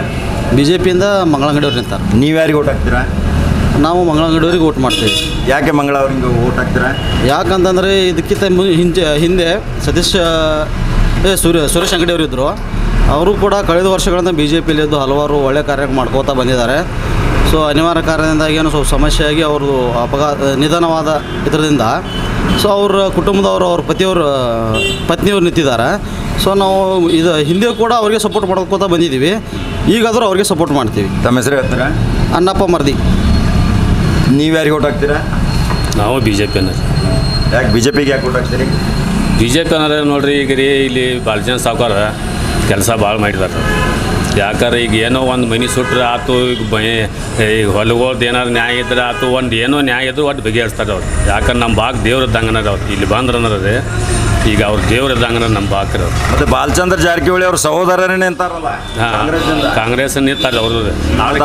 S12: ಬಿ ಜೆ ಪಿಯಿಂದ ಮಂಗಳಂಗಡಿ ಅವ್ರು ನಿಂತಾರೆ.
S1: ನೀವು ಯಾರಿಗೆ ಓಟ್ ಹಾಕ್ತೀರಾ?
S12: ನಾವು ಮಂಗಳಂಗಡಿಯವ್ರಿಗೆ ಓಟ್ ಮಾಡ್ತೀವಿ.
S1: ಯಾಕೆ ಮಂಗಳ ಅವ್ರಿಗೆ ಓಟ್ ಹಾಕ್ತೀರಾ?
S12: ಯಾಕಂತಂದರೆ ಇದಕ್ಕಿಂತ ಮು- ಹಿಂಜೆ ಹಿಂದೆ ಸತೀಶ್ ಏ, ಸುರೇ ಸುರೇಶ್ ಅಂಗಡಿ ಅವರು ಇದ್ದರು ಅವರು ಕೂಡ ಕಳೆದ ವರ್ಷಗಳಿಂದ ಬಿ ಜೆ ಪಿಲಿದ್ದು ಹಲವಾರು ಒಳ್ಳೆ ಕಾರ್ಯ ಮಾಡ್ಕೋತಾ ಬಂದಿದ್ದಾರೆ. ಸೊ ಅನಿವಾರ್ಯ ಕಾರಣದಿಂದಾಗಿ ಏನೋ ಸ್ವಲ್ಪ ಸಮಸ್ಯೆಯಾಗಿ ಅವ್ರದ್ದು ಅಪಘಾತ ನಿಧನವಾದ ಇದರಿಂದ. ಸೊ ಅವ್ರ ಕುಟುಂಬದವರು ಅವ್ರ ಪತಿಯವರು ಪತ್ನಿಯವರು ನಿಂತಿದ್ದಾರೆ. ಸೊ ನಾವು ಇದು ಹಿಂದೆ ಕೂಡ ಅವರಿಗೆ ಸಪೋರ್ಟ್ ಮಾಡ್ಕೋತಾ ಬಂದಿದ್ದೀವಿ. ಈಗಾದರೂ ಅವ್ರಿಗೆ ಸಪೋರ್ಟ್ ಮಾಡ್ತೀವಿ.
S1: ತಮ್ಮ ಹೆಸರು ಹೇಳ್ತೀರಾ?
S12: ಅಣ್ಣಪ್ಪ ಮರ್ದಿ.
S1: ನೀವು ಯಾರಿಗೆ ಓಟ್ ಹಾಕ್ತೀರಾ?
S14: ನಾವು ಬಿ ಜೆ ಪಿ ಅನ್ನೋದು.
S1: ಯಾಕೆ ಬಿ ಜೆ ಪಿಗೆ ಯಾಕೆ ಓಟ್ ಹಾಕ್ತೀರಿ?
S14: ಬಿ ಜೆ ಪಿ ಅನ್ನೋದು ನೋಡ್ರಿ ಈಗ ರೀ ಇಲ್ಲಿ ಭಾಳ ಜನ ಸಾವುಕಾರ ಕೆಲಸ ಭಾಳ ಮಾಡಿದಾರೆ ಯಾಕಂದ್ರೆ ಈಗ ಏನೋ ಒಂದು ಮನೆ ಸುಟ್ರೆ ಆತು ಈಗ ಮನೆ ಈಗ ಹೊಲಗೋದು ಏನಾದ್ರು ನ್ಯಾಯ ಇದ್ರೆ ಆತು ಒಂದು ಏನೋ ನ್ಯಾಯ ಇದ್ರೆ ಒಟ್ಟು ಬಗೆಹರಿಸ್ತಾರೆ ಅವ್ರು. ಯಾಕಂದ್ರೆ ನಮ್ಮ ಭಾಗ ದೇವ್ರ ದಂಗನ ಅವ್ರು. ಇಲ್ಲಿ ಬಂದ್ರೆ ಅನ್ನೋದೇ ಈಗ ಅವ್ರು ದೇವ್ರ ದಂಗನ ನಮ್ಮ ಬಾಕ್ರಿ ಅವ್ರು
S1: ಮತ್ತೆ ಬಾಲಚಂದ್ರ ಜಾರಕಿಹೊಳಿ ಅವ್ರ ಸಹೋದರನೇ ಅಂತಾರಲ್ಲ
S14: ಕಾಂಗ್ರೆಸ್ ನಿಂತಾರೆ
S1: ಅವರು.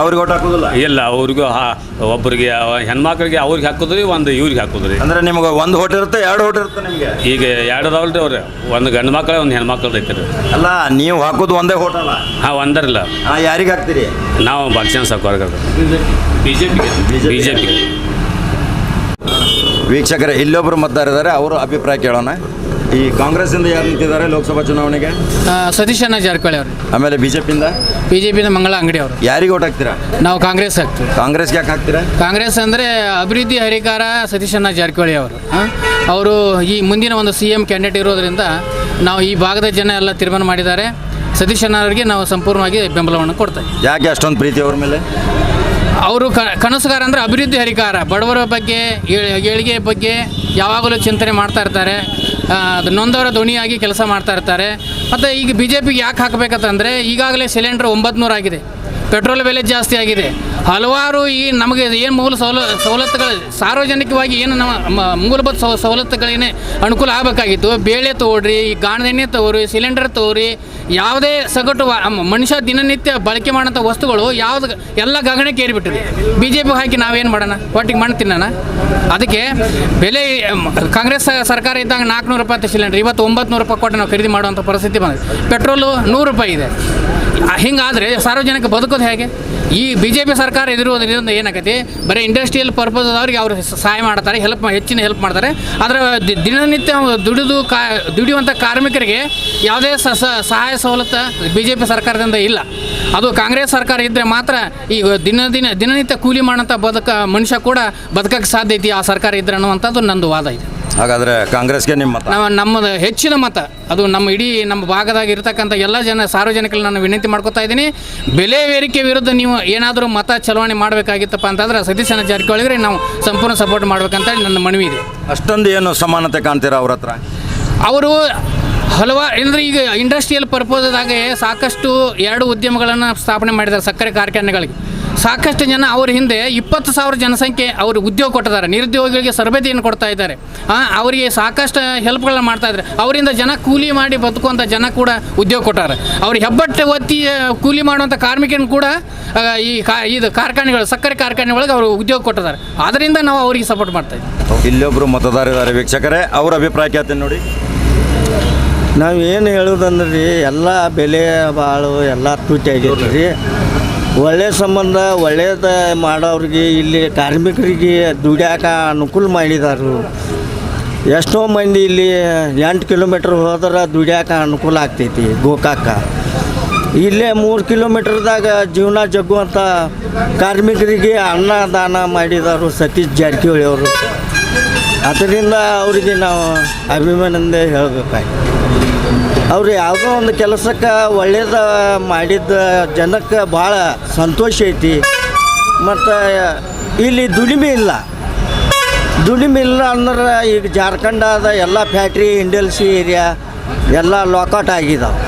S1: ಅವ್ರಿಗೆ ಓಟ್ ಹಾಕೋದಿಲ್ಲ?
S14: ಇಲ್ಲ ಅವ್ರಿಗೂ ಹಾ ಒಬ್ಬರಿಗೆ ಹೆಣ್ಮಕ್ಳಿಗೆ ಅವ್ರಿಗೆ ಹಾಕೋದ್ರಿ ಒಂದು ಇವ್ರಿಗೆ ಹಾಕೋದ್ರಿ.
S1: ಅಂದ್ರೆ ನಿಮ್ಗೆ ಒಂದು ಓಟ್ ಇರುತ್ತೆ ಎರಡು ಓಟ್ ಇರುತ್ತೆ ನಿಮಗೆ?
S14: ಈಗ ಎರಡು ಅದಾವಲ್ರಿ ಅವ್ರೆ. ಒಂದು ಗಂಡು ಮಕ್ಕಳು ಒಂದು ಹೆಣ್ಮಕ್ಳು ಐತ್ರಿ
S1: ಅಲ್ಲ ನೀವು ಹಾಕೋದು ಒಂದೇ ಓಟ್ ಅಲ್ಲ?
S14: ಹಾಂ ಒಂದರಿಲ್ಲ
S1: ಆ, ಯಾರಿಗೆ ಹಾಕ್ತೀರಿ?
S14: ನಾವು ಬಾಲಚಂದ್ರ ಸಾಕೋರ್ಗ ಬಿ ಜೆ ಪಿಗೆ ಬಿ ಜೆ ಪಿಗೆ
S1: ವೀಕ್ಷಕರೇ ಇಲ್ಲೊಬ್ರು ಮತದಾರಿದ್ದಾರೆ ಅವರು ಅಭಿಪ್ರಾಯ ಕೇಳೋಣ. ಈ ಕಾಂಗ್ರೆಸ್ ಇಂದ ಯಾರು ನಿಂತಿದ್ದಾರೆ ಲೋಕಸಭಾ ಚುನಾವಣೆಗೆ?
S15: ಸತೀಶಣ್ಣ ಜಾರಕಿಹೊಳಿ ಅವರು.
S1: ಆಮೇಲೆ ಬಿಜೆಪಿಯಿಂದ?
S15: ಬಿ ಜೆ ಪಿನ ಮಂಗಳ ಅಂಗಡಿ ಅವರು.
S1: ಯಾರಿಗೆ ಓಟ್ ಹಾಕ್ತೀರಾ?
S15: ನಾವು ಕಾಂಗ್ರೆಸ್ ಹಾಕ್ತೀವಿ.
S1: ಕಾಂಗ್ರೆಸ್ಗೆ ಯಾಕೆ ಹಾಕ್ತೀರಾ?
S15: ಕಾಂಗ್ರೆಸ್ ಅಂದರೆ ಅಭಿವೃದ್ಧಿ ಹರಿಕಾರ ಸತೀಶಣ್ಣ ಜಾರಕಿಹೊಳಿ ಅವರು. ಅವರು ಈ ಮುಂದಿನ ಒಂದು ಸಿ ಎಂ ಕ್ಯಾಂಡಿಡೇಟ್ ಇರೋದ್ರಿಂದ ನಾವು ಈ ಭಾಗದ ಜನ ಎಲ್ಲ ತೀರ್ಮಾನ ಮಾಡಿದ್ದಾರೆ. ಅವರಿಗೆ ನಾವು ಸಂಪೂರ್ಣವಾಗಿ ಬೆಂಬಲವನ್ನು ಕೊಡ್ತೇವೆ
S1: ಯಾಕೆ ಅಷ್ಟೊಂದು ಪ್ರೀತಿ ಅವ್ರ ಮೇಲೆ?
S15: ಅವರು ಕ ಕನಸುಗಾರ ಅಂದರೆ ಅಭಿವೃದ್ಧಿ ಹರಿಕಾರ. ಬಡವರ ಬಗ್ಗೆ ಏಳ್- ಏಳಿಗೆ ಬಗ್ಗೆ ಯಾವಾಗಲೂ ಚಿಂತನೆ ಮಾಡ್ತಾ ಇರ್ತಾರೆ. ನೊಂದವರ ಧ್ವನಿಯಾಗಿ ಕೆಲಸ ಮಾಡ್ತಾ ಇರ್ತಾರೆ. ಮತ್ತು ಈಗ ಬಿ ಜೆ ಪಿಗೆ ಯಾಕೆ ಹಾಕಬೇಕಂತಂದರೆ ಈಗಾಗಲೇ ಸಿಲಿಂಡ್ರ್ ಒಂಬತ್ತು ಆಗಿದೆ ಪೆಟ್ರೋಲ್ ಬೆಲೆ ಜಾಸ್ತಿ ಆಗಿದೆ. ಹಲವಾರು ಈ ನಮಗೆ ಏನು ಮೂಲ ಸವಲ, ಸವಲತ್ತುಗಳು, ಸಾರ್ವಜನಿಕವಾಗಿ ಏನು ನಮ್ಮ ಮೂಲಭೂತ ಸವ, ಸವಲತ್ತುಗಳೇನೇ ಅನುಕೂಲ ಆಗಬೇಕಾಗಿತ್ತು. ಬೇಳೆ ತೊಗೊಳ್ರಿ ಈ ಗಾಣದೆಣ್ಣೆ ತಗೋರಿ ಸಿಲಿಂಡರ್ ತಗೋರಿ ಯಾವುದೇ ಸಗಟು ಮನುಷ್ಯ ದಿನನಿತ್ಯ ಬಳಕೆ ಮಾಡೋಂಥ ವಸ್ತುಗಳು ಯಾವ್ದು ಎಲ್ಲ ಗಗನಕ್ಕೆ ಏರಿಬಿಟ್ಟಿದೆ ಬಿ ಜೆ ಪಿ ಹಾಕಿ ನಾವೇನು ಮಾಡೋಣ? ಒಟ್ಟಿಗೆ ಮಣ್ಣು ತಿನ್ನೋಣ? ಅದಕ್ಕೆ ಬೆಲೆ ಕಾಂಗ್ರೆಸ್ ಸರ್ಕಾರ ಇದ್ದಾಗ ನಾಲ್ಕುನೂರು ರೂಪಾಯಿ ಸಿಲಿಂಡರ್. ಇವತ್ತು ಒಂಬತ್ತು ರೂಪಾಯಿ ಕೊಟ್ಟು ನಾವು ಖರೀದಿ ಮಾಡುವಂಥ ಪರಿಸ್ಥಿತಿ ಬಂದಿದೆ. ಪೆಟ್ರೋಲು ನೂರು ರೂಪಾಯಿ ಇದೆ. ಹಿಂಗಾದರೆ ಸಾರ್ವಜನಿಕ ಬದುಕೋದು ಹೇಗೆ? ಈ ಬಿ ಜೆ ಪಿ ಸರ್ಕಾರ ಇದಿರುವುದರಿಂದ ಏನಾಗೈತಿ? ಬರೀ ಇಂಡಸ್ಟ್ರಿಯಲ್ ಪರ್ಪಸ್ ಅವ್ರಿಗೆ ಅವರು ಸಹಾಯ ಮಾಡ್ತಾರೆ ಹೆಲ್ಪ್ ಹೆಚ್ಚಿನ ಹೆಲ್ಪ್ ಮಾಡ್ತಾರೆ. ಆದರೆ ದಿನನಿತ್ಯ ದುಡಿದು ಕಾ, ದುಡಿಯುವಂಥ ಕಾರ್ಮಿಕರಿಗೆ ಯಾವುದೇ ಸ- ಸಹಾಯ ಸವಲತ್ತು ಬಿ ಜೆ ಪಿ ಸರ್ಕಾರದಿಂದ ಇಲ್ಲ. ಅದು ಕಾಂಗ್ರೆಸ್ ಸರ್ಕಾರ ಇದ್ದರೆ ಮಾತ್ರ ಈ ದಿನ ದಿನ ದಿನನಿತ್ಯ ಕೂಲಿ ಮಾಡೋಂಥ ಬದುಕ ಮನುಷ್ಯ ಕೂಡ ಬದುಕಕ್ಕೆ ಸಾಧ್ಯ ಐತಿ ಆ ಸರ್ಕಾರ ಇದ್ರೆ ಅನ್ನುವಂಥದ್ದು ನಂದು ವಾದ ಇದೆ.
S1: ಹಾಗಾದರೆ ಕಾಂಗ್ರೆಸ್ಗೆ ನಿಮ್ಮ ಮತ?
S15: ನಾವು ನಮ್ಮದು ಹೆಚ್ಚಿನ ಮತ. ಅದು ನಮ್ಮ ಇಡೀ ನಮ್ಮ ಭಾಗದಾಗ ಇರತಕ್ಕಂಥ ಎಲ್ಲ ಜನ ಸಾರ್ವಜನಿಕರಲ್ಲಿ ನಾನು ವಿನಂತಿ ಮಾಡ್ಕೊತಾ ಇದ್ದೀನಿ. ಬೆಲೆ ಏರಿಕೆ ವಿರುದ್ಧ ನೀವು ಏನಾದರೂ ಮತ ಚಲಾವಣೆ ಮಾಡಬೇಕಾಗಿತ್ತಪ್ಪ ಅಂತಂದ್ರೆ ಸತೀಶನ ಜಾರಕಿಹೊಳಿಗೆ ನಾವು ಸಂಪೂರ್ಣ ಸಪೋರ್ಟ್ ಮಾಡ್ಬೇಕಂತ ನನ್ನ ಮನವಿ ಇದೆ.
S1: ಅಷ್ಟೊಂದು ಏನು ಸಮಾನತೆ ಕಾಣ್ತೀರಾ ಅವ್ರ ಹತ್ರ?
S15: ಅವರು ಹಲವಾರು ಅಂದರೆ ಈಗ ಇಂಡಸ್ಟ್ರಿಯಲ್ ಪರ್ಪೋಸ್ದಾಗೆ ಸಾಕಷ್ಟು ಎರಡು ಉದ್ಯಮಗಳನ್ನು ಸ್ಥಾಪನೆ ಮಾಡಿದ್ದಾರೆ ಸಕ್ಕರೆ ಕಾರ್ಖಾನೆಗಳಿಗೆ. ಸಾಕಷ್ಟು ಜನ ಅವ್ರ ಹಿಂದೆ ಇಪ್ಪತ್ತು ಸಾವಿರ ಜನಸಂಖ್ಯೆ ಅವರು ಉದ್ಯೋಗ ಕೊಟ್ಟಿದ್ದಾರೆ. ನಿರುದ್ಯೋಗಿಗಳಿಗೆ ತರಬೇತಿಯನ್ನು ಕೊಡ್ತಾ ಇದ್ದಾರೆ. ಅವರಿಗೆ ಸಾಕಷ್ಟು ಹೆಲ್ಪ್ಗಳನ್ನ ಮಾಡ್ತಾ ಇದ್ದಾರೆ. ಅವರಿಂದ ಜನ ಕೂಲಿ ಮಾಡಿ ಬದುಕುವಂಥ ಜನ ಕೂಡ ಉದ್ಯೋಗ ಕೊಟ್ಟಾರೆ. ಅವ್ರು ಹೆಬ್ಬಟ್ಟೆ ಒತ್ತಿ ಕೂಲಿ ಮಾಡುವಂಥ ಕಾರ್ಮಿಕನ ಕೂಡ ಈ ಕಾ, ಇದು ಕಾರ್ಖಾನೆಗಳು, ಸಕ್ಕರೆ ಕಾರ್ಖಾನೆ ಒಳಗೆ ಅವರು ಉದ್ಯೋಗ ಕೊಟ್ಟಿದ್ದಾರೆ. ಅದರಿಂದ ನಾವು ಅವರಿಗೆ ಸಪೋರ್ಟ್ ಮಾಡ್ತಾ ಇದ್ದೀವಿ.
S1: ಇಲ್ಲೊಬ್ಬರು ಮತದಾರರಿದ್ದಾರೆ ವೀಕ್ಷಕರೇ, ಅವರ ಅಭಿಪ್ರಾಯ ನೋಡಿ.
S16: ನಾವು ಏನು ಹೇಳೋದಂದ್ರೆ ರೀ ಎಲ್ಲ ಬೆಲೆ ಬಾಳು, ಎಲ್ಲ ತುಟ್ಟಿ ಆಗೈತೆ ರೀ ಒಳ್ಳೆಯ ಸಂಬಂಧ, ಒಳ್ಳೇದು ಮಾಡೋರಿಗೆ ಇಲ್ಲಿ ಕಾರ್ಮಿಕರಿಗೆ ದುಡಿಯಾಕ ಅನುಕೂಲ ಮಾಡಿದಾರು. ಎಷ್ಟೋ ಮಂದಿ ಇಲ್ಲಿ ಎಂಟು ಕಿಲೋಮೀಟ್ರ್ ಹೋದ್ರೆ ದುಡಿಯಾಕ ಅನುಕೂಲ ಆಗ್ತೈತಿ ಗೋಕಾಕ. ಇಲ್ಲೇ ಮೂರು ಕಿಲೋಮೀಟ್ರ್ದಾಗ ಜೀವನ ಜಗ್ಗುವಂಥ ಕಾರ್ಮಿಕರಿಗೆ ಅನ್ನದಾನ ಮಾಡಿದಾರು ಸತೀಶ್ ಜಾರಕಿಹೊಳಿ ಅವರು. ಅದರಿಂದ ಅವರಿಗೆ ನಾವು ಅಭಿಮಾನದಿಂದ ಹೇಳಬೇಕಾಯ್ತು. ಅವ್ರು ಯಾವುದೋ ಒಂದು ಕೆಲಸಕ್ಕೆ ಒಳ್ಳೇದು ಮಾಡಿದ ಜನಕ್ಕೆ ಭಾಳ ಸಂತೋಷ ಐತಿ. ಮತ್ತು ಇಲ್ಲಿ ದುಡಿಮೆ ಇಲ್ಲ. ದುಡಿಮೆ ಇಲ್ಲ ಅಂದ್ರೆ ಈಗ ಜಾರ್ಖಂಡದ ಎಲ್ಲ ಫ್ಯಾಕ್ಟ್ರಿ ಇಂಡಲ್ಸಿ ಏರಿಯಾ ಎಲ್ಲ ಲಾಕೌಟ್ ಆಗಿದಾವೆ.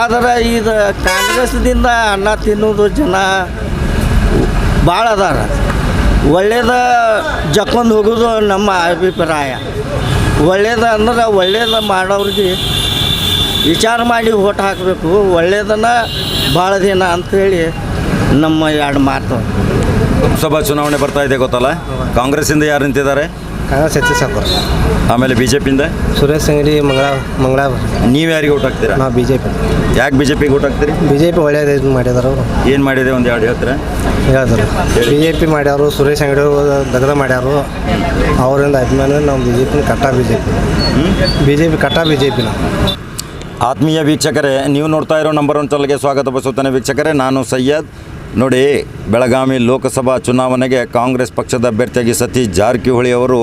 S16: ಆದರೆ ಇದು ಕಾಂಗ್ರೆಸ್ದಿಂದ ಅನ್ನ ತಿನ್ನೋದು ಜನ ಭಾಳ ಅದಾರ. ಒಳ್ಳೇದ ಜಕ್ಕೊಂಡು ಹೋಗೋದು ನಮ್ಮ ಅಭಿಪ್ರಾಯ. ಒಳ್ಳೇದ ಅಂದ್ರೆ ಒಳ್ಳೇದ ಮಾಡೋರಿಗೆ ವಿಚಾರ ಮಾಡಿ ಓಟ್ ಹಾಕಬೇಕು. ಒಳ್ಳೇದನ್ನ ಭಾಳ ದಿನ ಅಂಥೇಳಿ ನಮ್ಮ ಎರಡು ಮಾತು.
S1: ಲೋಕಸಭಾ ಚುನಾವಣೆ ಬರ್ತಾ ಇದೆ ಗೊತ್ತಲ್ಲ? ಕಾಂಗ್ರೆಸ್ಸಿಂದ ಯಾರು ನಿಂತಿದ್ದಾರೆ?
S16: ಕಾಂಗ್ರೆಸ್ ಸಾಕೋರ್
S1: ಆಮೇಲೆ ಬಿ ಜೆ ಪಿಯಿಂದ
S16: ಸುರೇಶ್ ಅಂಗಡಿ ಮಂಗಳ ಮಂಗಳ
S1: ನೀವು ಯಾರಿಗೆ ಊಟ ಹಾಕ್ತೀರಾ?
S16: ನಾವು ಬಿ ಜೆ ಪಿ
S1: ಯಾಕೆ ಬಿ ಜೆ ಪಿಗೆ ಊಟ ಹಾಕ್ತೀರಿ?
S16: ಬಿ ಜೆ ಪಿ ಒಳ್ಳೇದು ಇದು ಮಾಡಿದಾರೆ. ಅವರು
S1: ಏನು ಮಾಡಿದೆ ಒಂದು ಎರಡು ಹೇಳ್ತೀರಾ?
S16: ಹೇಳಿದ್ರು ಬಿ ಜೆ ಪಿ ಮಾಡ್ಯಾರು ಸುರೇಶ್ ಅಂಗಡಿ ದಗದ ಮಾಡ್ಯಾರು. ಅವರಿಂದ ಅಭಿಮಾನ ನಾವು ಬಿ ಜೆ ಪಿನ ಕಟ್ಟ B J P B J P ಕಟ್ಟ ಬಿ ಜೆ ಪಿನ
S1: ಆತ್ಮೀಯ ವೀಕ್ಷಕರೇ ನೀವು ನೋಡ್ತಾ ಇರೋ ನಂಬರ್ ಒನ್ ಚಾನಲ್ಗೆ ಸ್ವಾಗತ ಬಯಸುತ್ತೇನೆ ವೀಕ್ಷಕರೇ. ನಾನು ಸಯ್ಯದ್ ನೋಡಿ, ಬೆಳಗಾವಿ ಲೋಕಸಭಾ ಚುನಾವಣೆಗೆ ಕಾಂಗ್ರೆಸ್ ಪಕ್ಷದ ಅಭ್ಯರ್ಥಿಯಾಗಿ ಸತೀಶ್ ಜಾರಕಿಹೊಳಿ ಅವರು